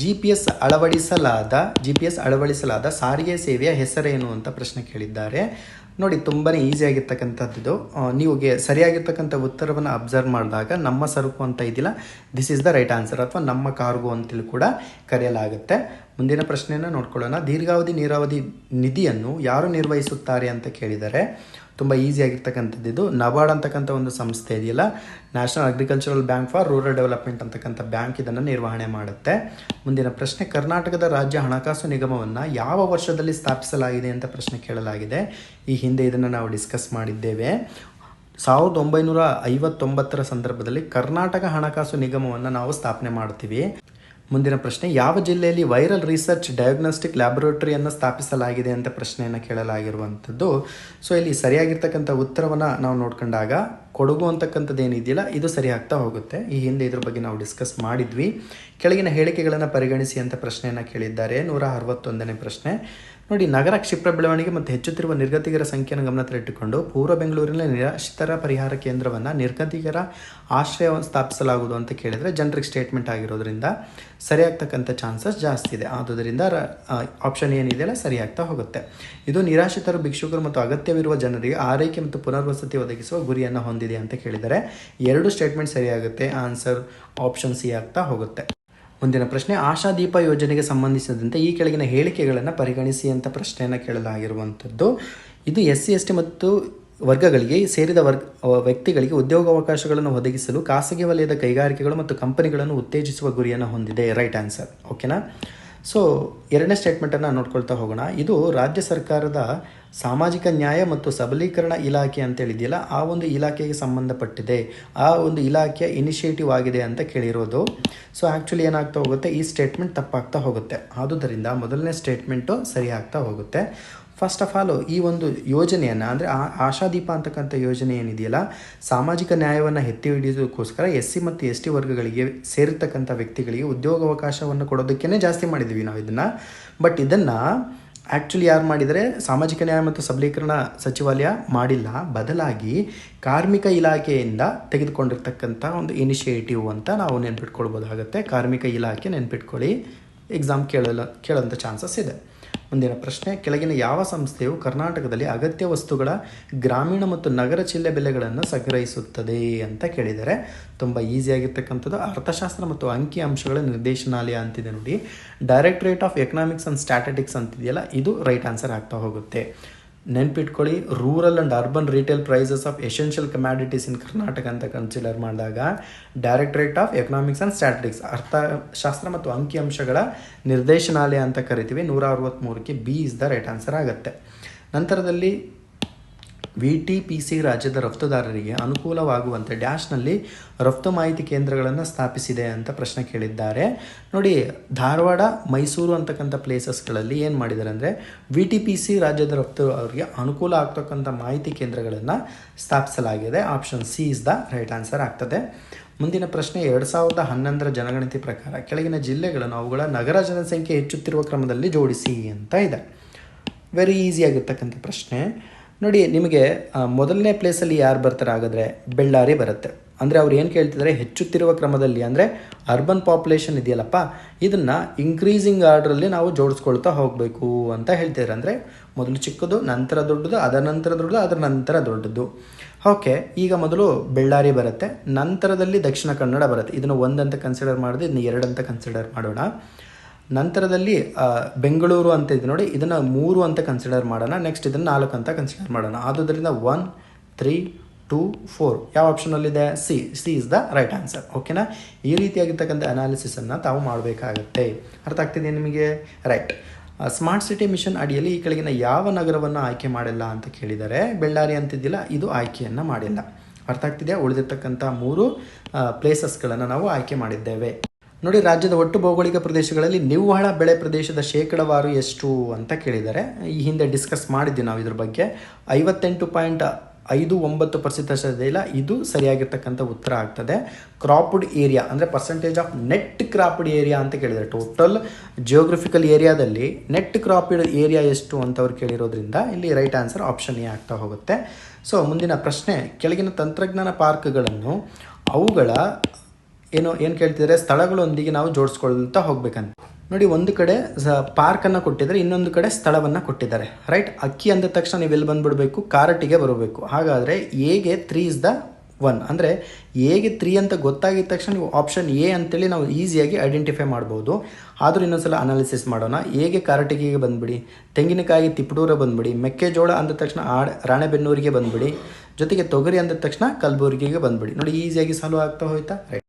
ಜಿ ಪಿ ಎಸ್ ಅಳವಡಿಸಲಾದ ಜಿ ಪಿ ಎಸ್ ಅಳವಡಿಸಲಾದ ಸಾರಿಗೆ ಸೇವೆಯ ಹೆಸರೇನು ಅಂತ ಪ್ರಶ್ನೆ ಕೇಳಿದ್ದಾರೆ. ನೋಡಿ ತುಂಬಾ ಈಸಿ ಆಗಿರ್ತಕ್ಕಂಥದ್ದು ನೀವುಗೆ ಸರಿಯಾಗಿರ್ತಕ್ಕಂಥ ಉತ್ತರವನ್ನು ಅಬ್ಸರ್ವ್ ಮಾಡಿದಾಗ ನಮ್ಮ ಸರಕು ಅಂತ ಇದಿಲ್ಲ. This is the right answer ಅಥವಾ ನಮ್ಮ ಕಾರ್ಗೋ ಅಂತೇಳಿ ಕೂಡ ಕರೆಯಲಾಗುತ್ತೆ. ಮುಂದಿನ ಪ್ರಶ್ನೆಯನ್ನು ನೋಡ್ಕೊಳ್ಳೋಣ. ದೀರ್ಘಾವಧಿ, ನೀರಾವಧಿ ನಿಧಿಯನ್ನು ಯಾರು ನಿರ್ವಹಿಸುತ್ತಾರೆ ಅಂತ ಕೇಳಿದರೆ ತುಂಬ ಈಸಿಯಾಗಿರ್ತಕ್ಕಂಥದ್ದು ಇದು. ನಬಾರ್ಡ್ ಅಂತಕ್ಕಂಥ ಒಂದು ಸಂಸ್ಥೆ ಇದೆಯಲ್ಲ? National Agricultural Bank for Rural Development ಅಂತಕ್ಕಂಥ ಬ್ಯಾಂಕ್ ಇದನ್ನು ನಿರ್ವಹಣೆ ಮಾಡುತ್ತೆ. ಮುಂದಿನ ಪ್ರಶ್ನೆ, ಕರ್ನಾಟಕದ ರಾಜ್ಯ ಹಣಕಾಸು ನಿಗಮವನ್ನು ಯಾವ ವರ್ಷದಲ್ಲಿ ಸ್ಥಾಪಿಸಲಾಗಿದೆ ಅಂತ ಪ್ರಶ್ನೆ ಕೇಳಲಾಗಿದೆ. ಈ ಹಿಂದೆ ಇದನ್ನು ನಾವು ಡಿಸ್ಕಸ್ ಮಾಡಿದ್ದೇವೆ. ಸಾವಿರದ ಒಂಬೈನೂರ ಐವತ್ತೊಂಬತ್ತರ ಸಂದರ್ಭದಲ್ಲಿ ಕರ್ನಾಟಕ ಹಣಕಾಸು ನಿಗಮವನ್ನು ನಾವು ಸ್ಥಾಪನೆ ಮಾಡ್ತೀವಿ. ಮುಂದಿನ ಪ್ರಶ್ನೆ, ಯಾವ ಜಿಲ್ಲೆಯಲ್ಲಿ ವೈರಲ್ ರಿಸರ್ಚ್ ಡಯಾಗ್ನೋಸ್ಟಿಕ್ ಲ್ಯಾಬೊರೇಟರಿಯನ್ನು ಸ್ಥಾಪಿಸಲಾಗಿದೆ ಅಂತ ಪ್ರಶ್ನೆಯನ್ನು ಕೇಳಲಾಗಿರುವಂಥದ್ದು. ಸೊ, ಇಲ್ಲಿ ಸರಿಯಾಗಿರ್ತಕ್ಕಂಥ ಉತ್ತರವನ್ನು ನಾವು ನೋಡ್ಕೊಂಡಾಗ ಕೊಡಗು ಅಂತಕ್ಕಂಥದ್ದು ಏನಿದೆಯಲ್ಲ ಇದು ಸರಿ ಆಗ್ತಾ ಹೋಗುತ್ತೆ. ಈ ಹಿಂದೆ ಇದ್ರ ಬಗ್ಗೆ ನಾವು ಡಿಸ್ಕಸ್ ಮಾಡಿದ್ವಿ. ಕೆಳಗಿನ ಹೇಳಿಕೆಗಳನ್ನು ಪರಿಗಣಿಸಿ ಅಂತ ಪ್ರಶ್ನೆಯನ್ನು ಕೇಳಿದ್ದಾರೆ. ನೂರ ಅರವತ್ತೊಂದನೇ ಪ್ರಶ್ನೆ ನೋಡಿ, ನಗರ ಕ್ಷಿಪ್ರ ಬೆಳವಣಿಗೆ ಮತ್ತು ಹೆಚ್ಚುತ್ತಿರುವ ನಿರ್ಗತಿಗರ ಸಂಖ್ಯೆಯನ್ನು ಗಮನದಲ್ಲಿಟ್ಟುಕೊಂಡು ಪೂರ್ವ ಬೆಂಗಳೂರಿನ ನಿರಾಶ್ರಿತರ ಪರಿಹಾರ ಕೇಂದ್ರವನ್ನು ನಿರ್ಗತಿಗರ ಆಶ್ರಯವನ್ನು ಸ್ಥಾಪಿಸಲಾಗುವುದು ಅಂತ ಕೇಳಿದರೆ ಜನರಿಗೆ ಸ್ಟೇಟ್ಮೆಂಟ್ ಆಗಿರೋದ್ರಿಂದ ಸರಿಯಾಗ್ತಕ್ಕಂಥ ಚಾನ್ಸಸ್ ಜಾಸ್ತಿ ಇದೆ. ಆದುದರಿಂದ ಆಪ್ಷನ್ ಏನಿದೆಯಲ್ಲ ಸರಿಯಾಗ್ತಾ ಹೋಗುತ್ತೆ. ಇದು ನಿರಾಶ್ರಿತರು, ಭಿಕ್ಷುಕರು ಮತ್ತು ಅಗತ್ಯವಿರುವ ಜನರಿಗೆ ಆರೈಕೆ ಮತ್ತು ಪುನರ್ವಸತಿ ಒದಗಿಸುವ ಗುರಿಯನ್ನು ಹೊಂದಿದೆ ಅಂತ ಕೇಳಿದರೆ ಎರಡು ಸ್ಟೇಟ್ಮೆಂಟ್ ಸರಿಯಾಗುತ್ತೆ. ಆನ್ಸರ್ ಆಪ್ಷನ್ ಸಿ ಆಗ್ತಾ ಹೋಗುತ್ತೆ. ಮುಂದಿನ ಪ್ರಶ್ನೆ ಆಶಾದೀಪ ಯೋಜನೆಗೆ ಸಂಬಂಧಿಸಿದಂತೆ ಈ ಕೆಳಗಿನ ಹೇಳಿಕೆಗಳನ್ನು ಪರಿಗಣಿಸಿ ಅಂತ ಪ್ರಶ್ನೆಯನ್ನು ಕೇಳಲಾಗಿರುವಂಥದ್ದು. ಇದು ಎಸ್ ಸಿ ಎಸ್ ಟಿ ಮತ್ತು ವರ್ಗಗಳಿಗೆ ಸೇರಿದ ವರ್ಗ ವ್ಯಕ್ತಿಗಳಿಗೆ ಉದ್ಯೋಗಾವಕಾಶಗಳನ್ನು ಒದಗಿಸಲು ಖಾಸಗಿ ವಲಯದ ಕೈಗಾರಿಕೆಗಳು ಮತ್ತು ಕಂಪನಿಗಳನ್ನು ಉತ್ತೇಜಿಸುವ ಗುರಿಯನ್ನು ಹೊಂದಿದೆ. Right answer. ಓಕೆನಾ? ಸೊ, ಎರಡನೇ ಸ್ಟೇಟ್ಮೆಂಟನ್ನು ನೋಡ್ಕೊಳ್ತಾ ಹೋಗೋಣ. ಇದು ರಾಜ್ಯ ಸರ್ಕಾರದ ಸಾಮಾಜಿಕ ನ್ಯಾಯ ಮತ್ತು ಸಬಲೀಕರಣ ಇಲಾಖೆ ಅಂತೇಳಿದೆಯಲ್ಲ ಆ ಒಂದು ಇಲಾಖೆಗೆ ಸಂಬಂಧಪಟ್ಟಿದೆ. ಆ ಒಂದು ಇಲಾಖೆಯ ಇನಿಷಿಯೇಟಿವ್ ಆಗಿದೆ ಅಂತ ಕೇಳಿರೋದು. ಸೊ ಆ್ಯಕ್ಚುಲಿ ಏನಾಗ್ತಾ ಹೋಗುತ್ತೆ, ಈ ಸ್ಟೇಟ್ಮೆಂಟ್ ತಪ್ಪಾಗ್ತಾ ಹೋಗುತ್ತೆ. ಆದುದರಿಂದ ಮೊದಲನೇ ಸ್ಟೇಟ್ಮೆಂಟು ಸರಿ ಆಗ್ತಾ ಹೋಗುತ್ತೆ. ಫಸ್ಟ್ ಆಫ್ ಆಲ್ ಈ ಒಂದು ಯೋಜನೆಯನ್ನು, ಅಂದರೆ ಆ ಆಶಾದೀಪ ಅಂತಕ್ಕಂಥ ಯೋಜನೆ ಏನಿದೆಯಲ್ಲ, ಸಾಮಾಜಿಕ ನ್ಯಾಯವನ್ನು ಎತ್ತಿ ಹಿಡಿಯೋದಕ್ಕೋಸ್ಕರ ಎಸ್ ಸಿ ಮತ್ತು ಎಸ್ ಟಿ ವರ್ಗಗಳಿಗೆ ಸೇರಿರ್ತಕ್ಕಂಥ ವ್ಯಕ್ತಿಗಳಿಗೆ ಉದ್ಯೋಗಾವಕಾಶವನ್ನು ಕೊಡೋದಕ್ಕೇ ಜಾಸ್ತಿ ಮಾಡಿದ್ದೀವಿ ನಾವು ಇದನ್ನು ಬಟ್ ಇದನ್ನು ಆ್ಯಕ್ಚುಲಿ ಯಾರು ಮಾಡಿದರೆ? ಸಾಮಾಜಿಕ ನ್ಯಾಯ ಮತ್ತು ಸಬಲೀಕರಣ ಸಚಿವಾಲಯ ಮಾಡಿಲ್ಲ. ಬದಲಾಗಿ ಕಾರ್ಮಿಕ ಇಲಾಖೆಯಿಂದ ತೆಗೆದುಕೊಂಡಿರ್ತಕ್ಕಂಥ ಒಂದು ಇನಿಷಿಯೇಟಿವ್ ಅಂತ ನಾವು ನೆನ್ಪಿಟ್ಕೊಳ್ಬೋದಾಗುತ್ತೆ. ಕಾರ್ಮಿಕ ಇಲಾಖೆ ನೆನ್ಪಿಟ್ಕೊಳ್ಳಿ. ಎಕ್ಸಾಮ್ ಕೇಳಲ್ಲ ಕೇಳೋಂಥ ಚಾನ್ಸಸ್ ಇದೆ. ಮುಂದಿನ ಪ್ರಶ್ನೆ, ಕೆಳಗಿನ ಯಾವ ಸಂಸ್ಥೆಯು ಕರ್ನಾಟಕದಲ್ಲಿ ಅಗತ್ಯ ವಸ್ತುಗಳ ಗ್ರಾಮೀಣ ಮತ್ತು ನಗರ ಚಿಲ್ಲೆ ಬೆಲೆಗಳನ್ನು ಸಂಗ್ರಹಿಸುತ್ತದೆ ಅಂತ ಕೇಳಿದರೆ, ತುಂಬ ಈಸಿಯಾಗಿರ್ತಕ್ಕಂಥದ್ದು ಅರ್ಥಶಾಸ್ತ್ರ ಮತ್ತು ಅಂಕಿ ಅಂಶಗಳ ನಿರ್ದೇಶನಾಲಯ ಅಂತಿದೆ ನೋಡಿ. Directorate of Economics and Statistics ಅಂತಿದೆಯಲ್ಲ, ಇದು ರೈಟ್ ಆನ್ಸರ್ ಆಗ್ತಾ ಹೋಗುತ್ತೆ. ನೆನ್ಪಿಟ್ಕೊಳ್ಳಿ rural and urban retail prices of essential commodities in Karnataka ಅಂತ ಕನ್ಸಿಡರ್ ಮಾಡಿದಾಗ Directorate of Economics and Statistics ಅರ್ಥಶಾಸ್ತ್ರ ಮತ್ತು ಅಂಕಿಅಂಶಗಳ ನಿರ್ದೇಶನಾಲಯ ಅಂತ ಕರಿತೀವಿ. ನೂರ ಅರವತ್ತ್ಮೂರಕ್ಕೆ B is the right answer ಆಗುತ್ತೆ. ನಂತರದಲ್ಲಿ ವಿ ಟಿ ಪಿ ಸಿ ರಾಜ್ಯದ ರಫ್ತುದಾರರಿಗೆ ಅನುಕೂಲವಾಗುವಂತೆ ಡ್ಯಾಶ್ನಲ್ಲಿ ರಫ್ತು ಮಾಹಿತಿ ಕೇಂದ್ರಗಳನ್ನು ಸ್ಥಾಪಿಸಿದೆ ಅಂತ ಪ್ರಶ್ನೆ ಕೇಳಿದ್ದಾರೆ. ನೋಡಿ, ಧಾರವಾಡ, ಮೈಸೂರು ಅಂತಕ್ಕಂಥ ಪ್ಲೇಸಸ್ಗಳಲ್ಲಿ ಏನು ಮಾಡಿದ್ದಾರೆ ಅಂದರೆ ವಿ ಟಿ ಪಿ ಸಿ ರಾಜ್ಯದ ರಫ್ತು ಅವರಿಗೆ ಅನುಕೂಲ ಆಗ್ತಕ್ಕಂಥ ಮಾಹಿತಿ ಕೇಂದ್ರಗಳನ್ನು ಸ್ಥಾಪಿಸಲಾಗಿದೆ. Option C is the right answer ಆಗ್ತದೆ. ಮುಂದಿನ ಪ್ರಶ್ನೆ, ಎರಡು ಸಾವಿರದ ಹನ್ನೊಂದರ ಜನಗಣತಿ ಪ್ರಕಾರ ಕೆಳಗಿನ ಜಿಲ್ಲೆಗಳನ್ನು ಅವುಗಳ ನಗರ ಜನಸಂಖ್ಯೆ ಹೆಚ್ಚುತ್ತಿರುವ ಕ್ರಮದಲ್ಲಿ ಜೋಡಿಸಿ ಅಂತ ಇದೆ. ವೆರಿ ಈಸಿ ಆಗಿರ್ತಕ್ಕಂಥ ಪ್ರಶ್ನೆ. ನೋಡಿ, ನಿಮಗೆ ಮೊದಲನೇ ಪ್ಲೇಸಲ್ಲಿ ಯಾರು ಬರ್ತಾರೆ ಹಾಗಾದರೆ ಬೆಳ್ಳಾರಿ ಬರುತ್ತೆ. ಅಂದರೆ ಅವ್ರು ಏನು ಕೇಳ್ತಿದ್ದಾರೆ? ಹೆಚ್ಚುತ್ತಿರುವ ಕ್ರಮದಲ್ಲಿ, ಅಂದರೆ ಅರ್ಬನ್ ಪಾಪ್ಯುಲೇಷನ್ ಇದೆಯಲ್ಲಪ್ಪ, ಇದನ್ನು ಇನ್ಕ್ರೀಸಿಂಗ್ ಆರ್ಡ್ರಲ್ಲಿ ನಾವು ಜೋಡಿಸ್ಕೊಳ್ತಾ ಹೋಗಬೇಕು ಅಂತ ಹೇಳ್ತಿದ್ದಾರೆ. ಅಂದರೆ ಮೊದಲು ಚಿಕ್ಕದು, ನಂತರ ದೊಡ್ಡದು, ಅದರ ನಂತರ ದೊಡ್ಡದು, ಅದರ ನಂತರ ದೊಡ್ಡದು. ಓಕೆ ಈಗ ಮೊದಲು ಬೆಳ್ಳಾರಿ ಬರುತ್ತೆ, ನಂತರದಲ್ಲಿ ದಕ್ಷಿಣ ಕನ್ನಡ ಬರುತ್ತೆ. ಇದನ್ನು ಒಂದಂತ ಕನ್ಸಿಡರ್ ಮಾಡಿದ್ರೆ ಇದನ್ನ ಎರಡಂತ ಕನ್ಸಿಡರ್ ಮಾಡೋಣ. ನಂತರದಲ್ಲಿ ಬೆಂಗಳೂರು ಅಂತ ಇದೆ ನೋಡಿ, ಇದನ್ನು ಮೂರು ಅಂತ ಕನ್ಸಿಡರ್ ಮಾಡೋಣ ನೆಕ್ಸ್ಟ್ ಇದನ್ನು ನಾಲ್ಕು ಅಂತ ಕನ್ಸಿಡರ್ ಮಾಡೋಣ. ಆದುದರಿಂದ ಒನ್ ತ್ರೀ ಟೂ ಫೋರ್ ಯಾವ ಆಪ್ಷನಲ್ಲಿದೆ C C is the right answer ಓಕೆನಾ ಈ ರೀತಿಯಾಗಿರ್ತಕ್ಕಂಥ ಅನಾಲಿಸಿಸನ್ನು ತಾವು ಮಾಡಬೇಕಾಗತ್ತೆ. ಅರ್ಥ ಆಗ್ತಿದೆ ನಿಮಗೆ? ರೈಟ್ ಸ್ಮಾರ್ಟ್ ಸಿಟಿ ಮಿಷನ್ ಅಡಿಯಲ್ಲಿ ಈ ಕೆಳಗಿನ ಯಾವ ನಗರವನ್ನು ಆಯ್ಕೆ ಮಾಡಿಲ್ಲ ಅಂತ ಕೇಳಿದರೆ ಬೆಳ್ಳಾರಿ ಅಂತಿದ್ದಿಲ್ಲ, ಇದು ಆಯ್ಕೆಯನ್ನು ಮಾಡಿಲ್ಲ. ಅರ್ಥ ಆಗ್ತಿದೆಯಾ? ಉಳಿದಿರ್ತಕ್ಕಂಥ ಮೂರು ಪ್ಲೇಸಸ್ಗಳನ್ನು ನಾವು ಆಯ್ಕೆ ಮಾಡಿದ್ದೇವೆ. ನೋಡಿ, ರಾಜ್ಯದ ಒಟ್ಟು ಭೌಗೋಳಿಕ ಪ್ರದೇಶಗಳಲ್ಲಿ ನಿವ್ವಳ ಬೆಳೆ ಪ್ರದೇಶದ ಶೇಕಡವಾರು ಎಷ್ಟು ಅಂತ ಕೇಳಿದ್ದಾರೆ. ಈ ಹಿಂದೆ ಡಿಸ್ಕಸ್ ಮಾಡಿದ್ವಿ ನಾವು ಇದ್ರ ಬಗ್ಗೆ. ಐವತ್ತೆಂಟು ಪಾಯಿಂಟ್ ಐದು ಒಂಬತ್ತು ಪರ್ಸೆಂಟ್ ಇಲ್ಲ, ಇದು ಸರಿಯಾಗಿರ್ತಕ್ಕಂಥ ಉತ್ತರ ಆಗ್ತದೆ. ಕ್ರಾಪ್ಡ್ ಏರಿಯಾ, ಅಂದರೆ percentage of net cropped area ಅಂತ ಕೇಳಿದ್ದಾರೆ. ಟೋಟಲ್ ಜಿಯೋಗ್ರಫಿಕಲ್ ಏರಿಯಾದಲ್ಲಿ ನೆಟ್ ಕ್ರಾಪ್ಡ್ ಏರಿಯಾ ಎಷ್ಟು ಅಂತ ಅವ್ರು ಕೇಳಿರೋದ್ರಿಂದ ಇಲ್ಲಿ ರೈಟ್ ಆನ್ಸರ್ ಆಪ್ಷನ್ ಎ ಆಗ್ತಾ ಹೋಗುತ್ತೆ. ಸೊ ಮುಂದಿನ ಪ್ರಶ್ನೆ, ಕೆಳಗಿನ ತಂತ್ರಜ್ಞಾನ ಪಾರ್ಕ್ಗಳನ್ನು ಅವುಗಳ ಏನು ಏನು ಕೇಳ್ತಿದ್ರೆ? ಸ್ಥಳಗಳೊಂದಿಗೆ ನಾವು ಜೋಡಿಸ್ಕೊಳ್ತಾ ಹೋಗ್ಬೇಕಂತ. ನೋಡಿ, ಒಂದು ಕಡೆ ಪಾರ್ಕನ್ನು ಕೊಟ್ಟಿದ್ದಾರೆ, ಇನ್ನೊಂದು ಕಡೆ ಸ್ಥಳವನ್ನು ಕೊಟ್ಟಿದ್ದಾರೆ. ರೈಟ್? ಅಕ್ಕಿ ಅಂದ ತಕ್ಷಣ ನೀವು ಎಲ್ಲಿ ಬಂದುಬಿಡಬೇಕು? ಕಾರಟಿಗೆ ಬರಬೇಕು. ಹಾಗಾದರೆ ಎಗೆ ತ್ರೀ ಇಸ್ ದ ಒನ್. ಅಂದರೆ ಎಗೆ ತ್ರೀ ಅಂತ ಗೊತ್ತಾಗಿದ ತಕ್ಷಣ ನೀವು ಆಪ್ಷನ್ ಎ ಅಂತೇಳಿ ನಾವು ಈಸಿಯಾಗಿ ಐಡೆಂಟಿಫೈ ಮಾಡ್ಬೋದು. ಆದರೂ ಇನ್ನೊಂದ್ಸಲ ಅನಾಲಿಸಿಸ್ ಮಾಡೋಣ. ಹೇಗೆ ಕಾರಟಿಗೆಗೆ ಬಂದುಬಿಡಿ? ತೆಂಗಿನಕಾಯಿ ತಿಪ್ಪಡೂರ ಬಂದುಬಿಡಿ. ಮೆಕ್ಕೆಜೋಳ ಅಂದ ತಕ್ಷಣ ರಾಣೆಬೆನ್ನೂರಿಗೆ ಬಂದುಬಿಡಿ. ಜೊತೆಗೆ ತೊಗರಿ ಅಂದ ತಕ್ಷಣ ಕಲಬುರಗಿಗೆ ಬಂದುಬಿಡಿ. ನೋಡಿ, ಈಸಿಯಾಗಿ ಸಾಲ್ವ್ ಆಗ್ತಾ ಹೋಯ್ತಾ? ರೈಟ್.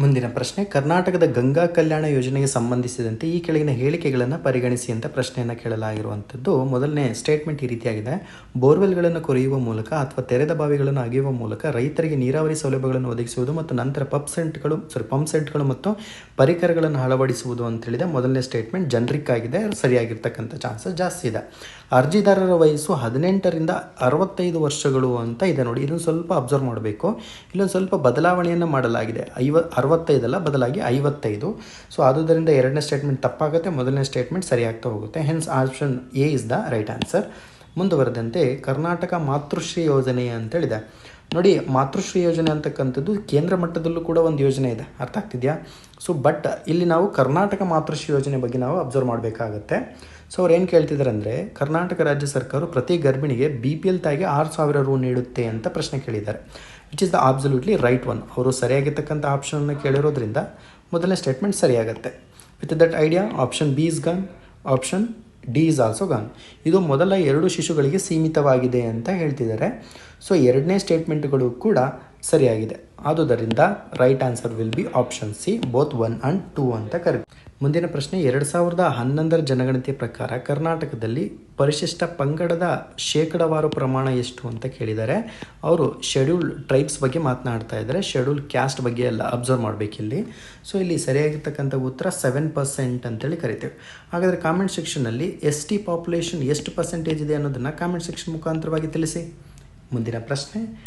ಮುಂದಿನ ಪ್ರಶ್ನೆ, ಕರ್ನಾಟಕದ ಗಂಗಾ ಕಲ್ಯಾಣ ಯೋಜನೆಗೆ ಸಂಬಂಧಿಸಿದಂತೆ ಈ ಕೆಳಗಿನ ಹೇಳಿಕೆಗಳನ್ನು ಪರಿಗಣಿಸಿ ಅಂತ ಪ್ರಶ್ನೆಯನ್ನು ಕೇಳಲಾಗಿರುವಂಥದ್ದು ಮೊದಲನೇ ಸ್ಟೇಟ್ಮೆಂಟ್ ಈ ರೀತಿಯಾಗಿದೆ. ಬೋರ್ವೆಲ್ಗಳನ್ನು ಕೊರೆಯುವ ಮೂಲಕ ಅಥವಾ ತೆರೆದ ಬಾವಿಗಳನ್ನು ಅಗೆಯುವ ಮೂಲಕ ರೈತರಿಗೆ ನೀರಾವರಿ ಸೌಲಭ್ಯಗಳನ್ನು ಒದಗಿಸುವುದು ಮತ್ತು ನಂತರ ಪಂಪ್ ಸೆಂಟ್ಗಳು ಸಾರಿ ಪಂಪ್ ಸೆಂಟ್ಗಳು ಮತ್ತು ಪರಿಕರಗಳನ್ನು ಅಳವಡಿಸುವುದು ಅಂತೇಳಿದೆ ಮೊದಲನೇ ಸ್ಟೇಟ್ಮೆಂಟ್ ಜನರಿಕ್ ಆಗಿದೆ ಸರಿಯಾಗಿರ್ತಕ್ಕಂಥ ಚಾನ್ಸಸ್ ಜಾಸ್ತಿ ಇದೆ. ಅರ್ಜಿದಾರರ ವಯಸ್ಸು ಹದಿನೆಂಟರಿಂದ ಅರವತ್ತೈದು ವರ್ಷಗಳು ಅಂತ ಇದೆ ನೋಡಿ. ಇದನ್ನು ಸ್ವಲ್ಪ ಅಬ್ಸರ್ವ್ ಮಾಡಬೇಕು. ಇಲ್ಲೊಂದು ಸ್ವಲ್ಪ ಬದಲಾವಣೆಯನ್ನು ಮಾಡಲಾಗಿದೆ. ಐವ, ಅರವತ್ತೈದಲ್ಲ, ಬದಲಾಗಿ ಐವತ್ತೈದು. ಸೊ ಆದುದರಿಂದ ಎರಡನೇ ಸ್ಟೇಟ್ಮೆಂಟ್ ತಪ್ಪಾಗುತ್ತೆ, ಮೊದಲನೇ ಸ್ಟೇಟ್ಮೆಂಟ್ ಸರಿಯಾಗ್ತಾ ಹೋಗುತ್ತೆ. Hence option A is the right answer ಮುಂದುವರೆದಂತೆ ಕರ್ನಾಟಕ ಮಾತೃಶ್ರೀ ಯೋಜನೆ ಅಂತೇಳಿದೆ. ನೋಡಿ, ಮಾತೃಶ್ರೀ ಯೋಜನೆ ಅಂತಕ್ಕಂಥದ್ದು ಕೇಂದ್ರ ಮಟ್ಟದಲ್ಲೂ ಕೂಡ ಒಂದು ಯೋಜನೆ ಇದೆ. ಅರ್ಥ ಆಗ್ತಿದೆಯಾ? ಸೊ ಬಟ್ ಇಲ್ಲಿ ನಾವು ಕರ್ನಾಟಕ ಮಾತೃಶ್ರೀ ಯೋಜನೆ ಬಗ್ಗೆ ನಾವು ಅಬ್ಸರ್ವ್ ಮಾಡಬೇಕಾಗತ್ತೆ. ಸೊ ಅವ್ರು ಏನು ಕೇಳ್ತಿದ್ದಾರೆ ಅಂದರೆ ಕರ್ನಾಟಕ ರಾಜ್ಯ ಸರ್ಕಾರ ಪ್ರತಿ ಗರ್ಭಿಣಿಗೆ ಬಿ ಪಿ ಎಲ್ ತಾಯಿಗೆ ಆರು ರು ನೀಡುತ್ತೆ ಅಂತ ಪ್ರಶ್ನೆ ಕೇಳಿದ್ದಾರೆ. Which is the absolutely right one ಅವರು ಸರಿಯಾಗಿರ್ತಕ್ಕಂಥ ಆಪ್ಷನನ್ನು ಕೇಳಿರೋದ್ರಿಂದ ಮೊದಲನೇ statement ಸರಿಯಾಗುತ್ತೆ. With that idea option B is gone option D is also gone ಇದು ಮೊದಲ ಎರಡು ಶಿಶುಗಳಿಗೆ ಸೀಮಿತವಾಗಿದೆ ಅಂತ ಹೇಳ್ತಿದ್ದಾರೆ. ಸೊ ಎರಡನೇ ಸ್ಟೇಟ್ಮೆಂಟ್ಗಳು ಕೂಡ ಸರಿಯಾಗಿದೆ. ಆದುದರಿಂದ right answer will be option C both one and two ಅಂತ ಕರಿ ಮುಂದಿನ ಪ್ರಶ್ನೆ, ಎರಡು ಸಾವಿರದ ಹನ್ನೊಂದರ ಜನಗಣತಿ ಪ್ರಕಾರ ಕರ್ನಾಟಕದಲ್ಲಿ ಪರಿಶಿಷ್ಟ ಪಂಗಡದ ಶೇಕಡವಾರು ಪ್ರಮಾಣ ಎಷ್ಟು ಅಂತ ಕೇಳಿದ್ದಾರೆ ಅವರು ಶೆಡ್ಯೂಲ್ ಟ್ರೈಬ್ಸ್ ಬಗ್ಗೆ ಮಾತನಾಡ್ತಾ ಇದ್ದಾರೆ. ಶೆಡ್ಯೂಲ್ ಕ್ಯಾಸ್ಟ್ ಬಗ್ಗೆ ಎಲ್ಲ ಅಬ್ಸರ್ವ್ ಮಾಡಬೇಕಿಲ್ಲಿ. ಸೊ ಇಲ್ಲಿ ಸರಿಯಾಗಿರ್ತಕ್ಕಂಥ ಉತ್ತರ ಸೆವೆನ್ ಪರ್ಸೆಂಟ್ ಅಂತೇಳಿ ಕರಿತೇವೆ. ಹಾಗಾದರೆ ಕಾಮೆಂಟ್ ಸೆಕ್ಷನ್ನಲ್ಲಿ ಎಸ್ ಟಿ ಪಾಪ್ಯುಲೇಷನ್ ಎಷ್ಟು ಪರ್ಸೆಂಟೇಜ್ ಇದೆ ಅನ್ನೋದನ್ನು ಕಾಮೆಂಟ್ ಸೆಕ್ಷನ್ ಮುಖಾಂತರವಾಗಿ ತಿಳಿಸಿ. ಮುಂದಿನ ಪ್ರಶ್ನೆ.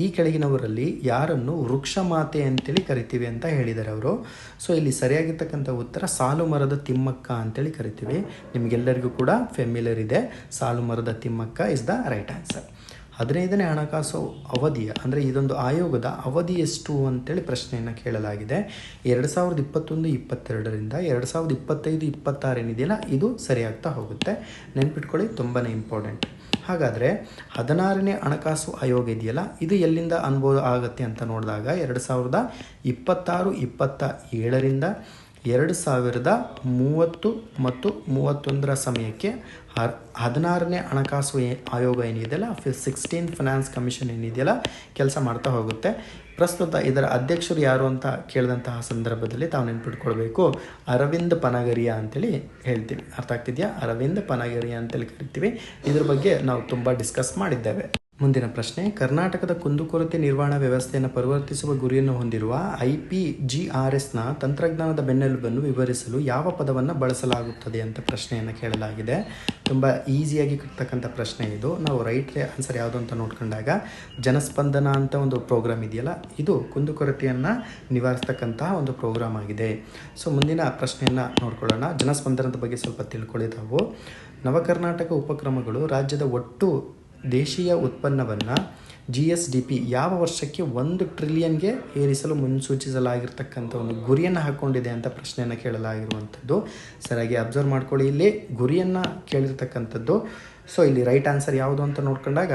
ಈ ಕೆಳಗಿನವರಲ್ಲಿ ಯಾರನ್ನು ವೃಕ್ಷ ಮಾತೆ ಅಂತೇಳಿ ಕರಿತೀವಿ ಅಂತ ಹೇಳಿದ್ದಾರೆ ಅವರು. ಸೊ, ಇಲ್ಲಿ ಸರಿಯಾಗಿರ್ತಕ್ಕಂಥ ಉತ್ತರ ಸಾಲು ಮರದ ತಿಮ್ಮಕ್ಕ ಅಂತೇಳಿ ಕರಿತೀವಿ. ನಿಮಗೆಲ್ಲರಿಗೂ ಕೂಡ ಫೆಮಿಲರ್ ಇದೆ. ಸಾಲು ಮರದ Thimmakka is the right answer ಹದಿನೈದನೇ ಹಣಕಾಸು ಅವಧಿಯ, ಅಂದರೆ ಇದೊಂದು ಆಯೋಗದ ಅವಧಿ ಎಷ್ಟು ಅಂತೇಳಿ ಪ್ರಶ್ನೆಯನ್ನು ಕೇಳಲಾಗಿದೆ. ಎರಡು ಸಾವಿರದ ಇಪ್ಪತ್ತೊಂದು, ಇಪ್ಪತ್ತೆರಡರಿಂದ ಎರಡು ಸಾವಿರದ ಇಪ್ಪತ್ತೈದು ಇಪ್ಪತ್ತಾರೇನಿದೆಯಲ್ಲ ಇದು ಸರಿಯಾಗ್ತಾ ಹೋಗುತ್ತೆ. ನೆನ್ಪಿಟ್ಕೊಳ್ಳಿ ತುಂಬಾ ಇಂಪಾರ್ಟೆಂಟ್ ಹಾಗಾದರೆ ಹದಿನಾರನೇ ಹಣಕಾಸು ಆಯೋಗ ಇದೆಯಲ್ಲ, ಇದು ಎಲ್ಲಿಂದ ಅನುಭವ ಆಗುತ್ತೆ ಅಂತ ನೋಡಿದಾಗ ಎರಡು ಸಾವಿರದ ಇಪ್ಪತ್ತಾರು, ಇಪ್ಪತ್ತ ಏಳರಿಂದ ಎರಡು ಸಾವಿರದ ಮೂವತ್ತು ಮತ್ತು ಮೂವತ್ತೊಂದರ ಸಮಯಕ್ಕೆ ಹ ಹದಿನಾರನೇ ಹಣಕಾಸು ಆಯೋಗ ಏನಿದೆಯಲ್ಲ, ಫಿ ಸಿಕ್ಸ್ಟೀನ್ ಫಿನಾನ್ಸ್ ಕಮಿಷನ್ ಏನಿದೆಯಲ್ಲ, ಕೆಲಸ ಮಾಡ್ತಾ ಹೋಗುತ್ತೆ. ಪ್ರಸ್ತುತ ಇದರ ಅಧ್ಯಕ್ಷರು ಯಾರು ಅಂತ ಕೇಳಿದಂತಹ ಸಂದರ್ಭದಲ್ಲಿ ತಾವು ನೆನ್ಪಿಟ್ಕೊಳ್ಬೇಕು. ಅರವಿಂದ್ ಪನಗರಿಯ ಅಂತೇಳಿ ಹೇಳ್ತೀವಿ. ಅರ್ಥ ಆಗ್ತಿದೆಯಾ? ಅರವಿಂದ್ ಪನಗರಿಯ ಅಂತೇಳಿ ಕರಿತೀವಿ. ಇದ್ರ ಬಗ್ಗೆ ನಾವು ತುಂಬ ಡಿಸ್ಕಸ್ ಮಾಡಿದ್ದೇವೆ. ಮುಂದಿನ ಪ್ರಶ್ನೆ, ಕರ್ನಾಟಕದ ಕುಂದುಕೊರತೆ ನಿರ್ವಹಣಾ ವ್ಯವಸ್ಥೆಯನ್ನು ಪರಿವರ್ತಿಸುವ ಗುರಿಯನ್ನು ಹೊಂದಿರುವ ಐ ಪಿ ಜಿ ಆರ್ ಎಸ್ನ ತಂತ್ರಜ್ಞಾನದ ಬೆನ್ನೆಲುಬನ್ನು ವಿವರಿಸಲು ಯಾವ ಪದವನ್ನು ಬಳಸಲಾಗುತ್ತದೆ ಅಂತ ಪ್ರಶ್ನೆಯನ್ನು ಕೇಳಲಾಗಿದೆ. ತುಂಬ ಈಸಿಯಾಗಿ ಕಟ್ತಕ್ಕಂಥ ಪ್ರಶ್ನೆ ಇದು. ನಾವು ರೈಟ್ ಆನ್ಸರ್ ಯಾವುದು ಅಂತ ನೋಡ್ಕೊಂಡಾಗ ಜನಸ್ಪಂದನ ಅಂತ ಒಂದು ಪ್ರೋಗ್ರಾಮ್ ಇದೆಯಲ್ಲ, ಇದು ಕುಂದುಕೊರತೆಯನ್ನು ನಿವಾರಿಸ್ತಕ್ಕಂತಹ ಒಂದು ಪ್ರೋಗ್ರಾಮ್ ಆಗಿದೆ. ಸೊ, ಮುಂದಿನ ಪ್ರಶ್ನೆಯನ್ನು ನೋಡ್ಕೊಳ್ಳೋಣ. ಜನಸ್ಪಂದನದ ಬಗ್ಗೆ ಸ್ವಲ್ಪ ತಿಳ್ಕೊಳ್ಳಿ ನಾವು ನವಕರ್ನಾಟಕ ಉಪಕ್ರಮಗಳು ರಾಜ್ಯದ ಒಟ್ಟು ದೇಶೀಯ ಉತ್ಪನ್ನವನ್ನು ಜಿ ಎಸ್ ಡಿ ಪಿ ಯಾವ ವರ್ಷಕ್ಕೆ ಒಂದು ಟ್ರಿಲಿಯನ್ಗೆ ಏರಿಸಲು ಮುನ್ಸೂಚಿಸಲಾಗಿರ್ತಕ್ಕಂಥ ಒಂದು ಗುರಿಯನ್ನು ಹಾಕ್ಕೊಂಡಿದೆ ಅಂತ ಪ್ರಶ್ನೆಯನ್ನು ಕೇಳಲಾಗಿರುವಂಥದ್ದು. ಸರಿಯಾಗಿ ಅಬ್ಸರ್ವ್ ಮಾಡ್ಕೊಳ್ಳಿ. ಇಲ್ಲಿ ಗುರಿಯನ್ನು ಕೇಳಿರ್ತಕ್ಕಂಥದ್ದು. ಸೊ ಇಲ್ಲಿ ರೈಟ್ ಆನ್ಸರ್ ಯಾವುದು ಅಂತ ನೋಡ್ಕೊಂಡಾಗ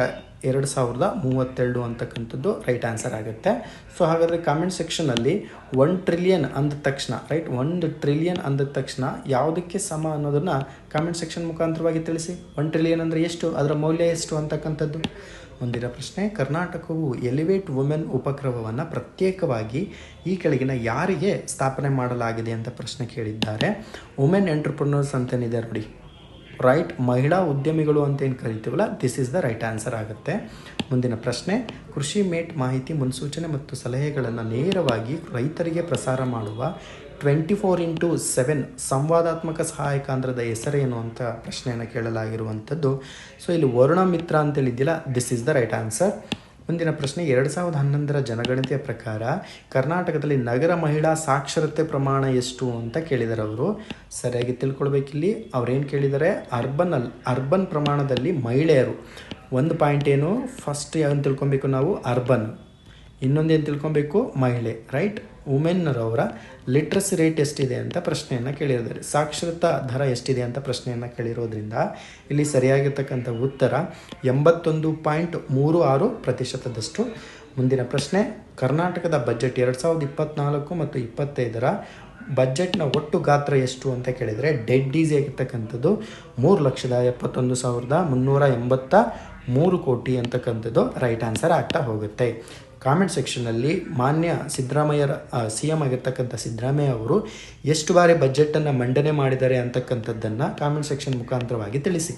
ಎರಡು ಸಾವಿರದ ಮೂವತ್ತೆರಡು ಅಂತಕ್ಕಂಥದ್ದು ರೈಟ್ ಆನ್ಸರ್ ಆಗುತ್ತೆ. ಸೊ ಹಾಗಾದರೆ ಕಾಮೆಂಟ್ ಸೆಕ್ಷನಲ್ಲಿ ಒನ್ ಟ್ರಿಲಿಯನ್ ಅಂದ ತಕ್ಷಣ ರೈಟ್ ಒಂದು ಟ್ರಿಲಿಯನ್ ಅಂದ ತಕ್ಷಣ ಯಾವುದಕ್ಕೆ ಸಮ ಅನ್ನೋದನ್ನು ಕಾಮೆಂಟ್ ಸೆಕ್ಷನ್ ಮುಖಾಂತರವಾಗಿ ತಿಳಿಸಿ. ಒನ್ ಟ್ರಿಲಿಯನ್ ಅಂದರೆ ಎಷ್ಟು? ಅದರ ಮೌಲ್ಯ ಎಷ್ಟು ಅಂತಕ್ಕಂಥದ್ದು? ಮುಂದಿನ ಪ್ರಶ್ನೆ, ಕರ್ನಾಟಕವು ಎಲಿವೇಟ್ ವುಮೆನ್ ಉಪಕ್ರಮವನ್ನು ಪ್ರತ್ಯೇಕವಾಗಿ ಈ ಕೆಳಗಿನ ಯಾರಿಗೆ ಸ್ಥಾಪನೆ ಮಾಡಲಾಗಿದೆ ಅಂತ ಪ್ರಶ್ನೆ ಕೇಳಿದ್ದಾರೆ. ವುಮೆನ್ ಎಂಟರ್ಪ್ರನರ್ಸ್ ಅಂತೇನಿದೆ ನೋಡಿ. ರೈಟ್ ಮಹಿಳಾ ಉದ್ಯಮಿಗಳು ಅಂತ ಏನು ಕರಿತೀವಲ್ಲ this is the right answer ಆಗುತ್ತೆ. ಮುಂದಿನ ಪ್ರಶ್ನೆ, ಕೃಷಿ ಮೇಟ್ ಮಾಹಿತಿ ಮುನ್ಸೂಚನೆ ಮತ್ತು ಸಲಹೆಗಳನ್ನು ನೇರವಾಗಿ ರೈತರಿಗೆ ಪ್ರಸಾರ ಮಾಡುವ ಟ್ವೆಂಟಿ ಫೋರ್ ಇಂಟು ಸೆವೆನ್ ಸಂವಾದಾತ್ಮಕ ಸಹಾಯಕಾಂಧ್ರದ ಹೆಸರೇನು ಅಂತ ಪ್ರಶ್ನೆಯನ್ನು ಕೇಳಲಾಗಿರುವಂಥದ್ದು. ಸೊ ಇಲ್ಲಿ Varuna Mitra ಅಂತೇಳಿದ್ದಿಲ್ಲ this is the right answer ಮುಂದಿನ ಪ್ರಶ್ನೆ, ಎರಡು ಸಾವಿರದ ಹನ್ನೊಂದರ ಜನಗಣತಿಯ ಪ್ರಕಾರ ಕರ್ನಾಟಕದಲ್ಲಿ ನಗರ ಮಹಿಳಾ ಸಾಕ್ಷರತೆ ಪ್ರಮಾಣ ಎಷ್ಟು ಅಂತ ಕೇಳಿದ್ದಾರೆ ಅವರು. ಸರಿಯಾಗಿ ತಿಳ್ಕೊಳ್ಬೇಕಿಲ್ಲಿ. ಅವ್ರೇನು ಕೇಳಿದ್ದಾರೆ ಅರ್ಬನ್ ಅಲ್, ಅರ್ಬನ್ ಪ್ರಮಾಣದಲ್ಲಿ ಮಹಿಳೆಯರು. ಒಂದು ಪಾಯಿಂಟ್ ಏನು? ಫಸ್ಟ್ ಏನು ತಿಳ್ಕೊಬೇಕು ನಾವು? ಅರ್ಬನ್. ಇನ್ನೊಂದೇನು ತಿಳ್ಕೊಬೇಕು? ಮಹಿಳೆ ರೈಟ್ ವುಮೆನ್ನರವರ ಲಿಟ್ರಸಿ ರೇಟ್ ಎಷ್ಟಿದೆ ಅಂತ ಪ್ರಶ್ನೆಯನ್ನು ಕೇಳಿದ್ದಾರೆ ಸಾಕ್ಷರತಾ ದರ ಎಷ್ಟಿದೆ ಅಂತ ಪ್ರಶ್ನೆಯನ್ನು ಕೇಳಿರೋದ್ರಿಂದ ಇಲ್ಲಿ ಸರಿಯಾಗಿರ್ತಕ್ಕಂಥ ಉತ್ತರ ಎಂಬತ್ತೊಂದು ಪಾಯಿಂಟ್ ಮೂರು ಆರು ಪ್ರತಿಶತದಷ್ಟು ಮುಂದಿನ ಪ್ರಶ್ನೆ. ಕರ್ನಾಟಕದ ಬಜೆಟ್ ಎರಡು ಸಾವಿರದ ಇಪ್ಪತ್ತ್ನಾಲ್ಕು ಮತ್ತು ಇಪ್ಪತ್ತೈದರ ಬಜೆಟ್ನ ಒಟ್ಟು ಗಾತ್ರ ಎಷ್ಟು ಅಂತ ಕೇಳಿದರೆ ಡೆಡ್ ಈಸಿ ಆಗಿರ್ತಕ್ಕಂಥದ್ದು ಮೂರು ಲಕ್ಷದ ಎಪ್ಪತ್ತೊಂದು ಸಾವಿರದ ಮುನ್ನೂರ ಎಂಬತ್ತ ಮೂರು ಕೋಟಿ ಅಂತಕ್ಕಂಥದ್ದು ರೈಟ್ ಆನ್ಸರ್ ಆಗ್ತಾ ಹೋಗುತ್ತೆ. ಕಾಮೆಂಟ್ ಸೆಕ್ಷನಲ್ಲಿ ಮಾನ್ಯ ಸಿದ್ದರಾಮಯ್ಯರ ಸಿ ಎಂ ಆಗಿರ್ತಕ್ಕಂಥ ಸಿದ್ದರಾಮಯ್ಯ ಅವರು ಎಷ್ಟು ಬಾರಿ ಬಜೆಟನ್ನು ಮಂಡನೆ ಮಾಡಿದ್ದಾರೆ ಅಂತಕ್ಕಂಥದ್ದನ್ನು ಕಾಮೆಂಟ್ ಸೆಕ್ಷನ್ ಮುಖಾಂತರವಾಗಿ ತಿಳಿಸಿ.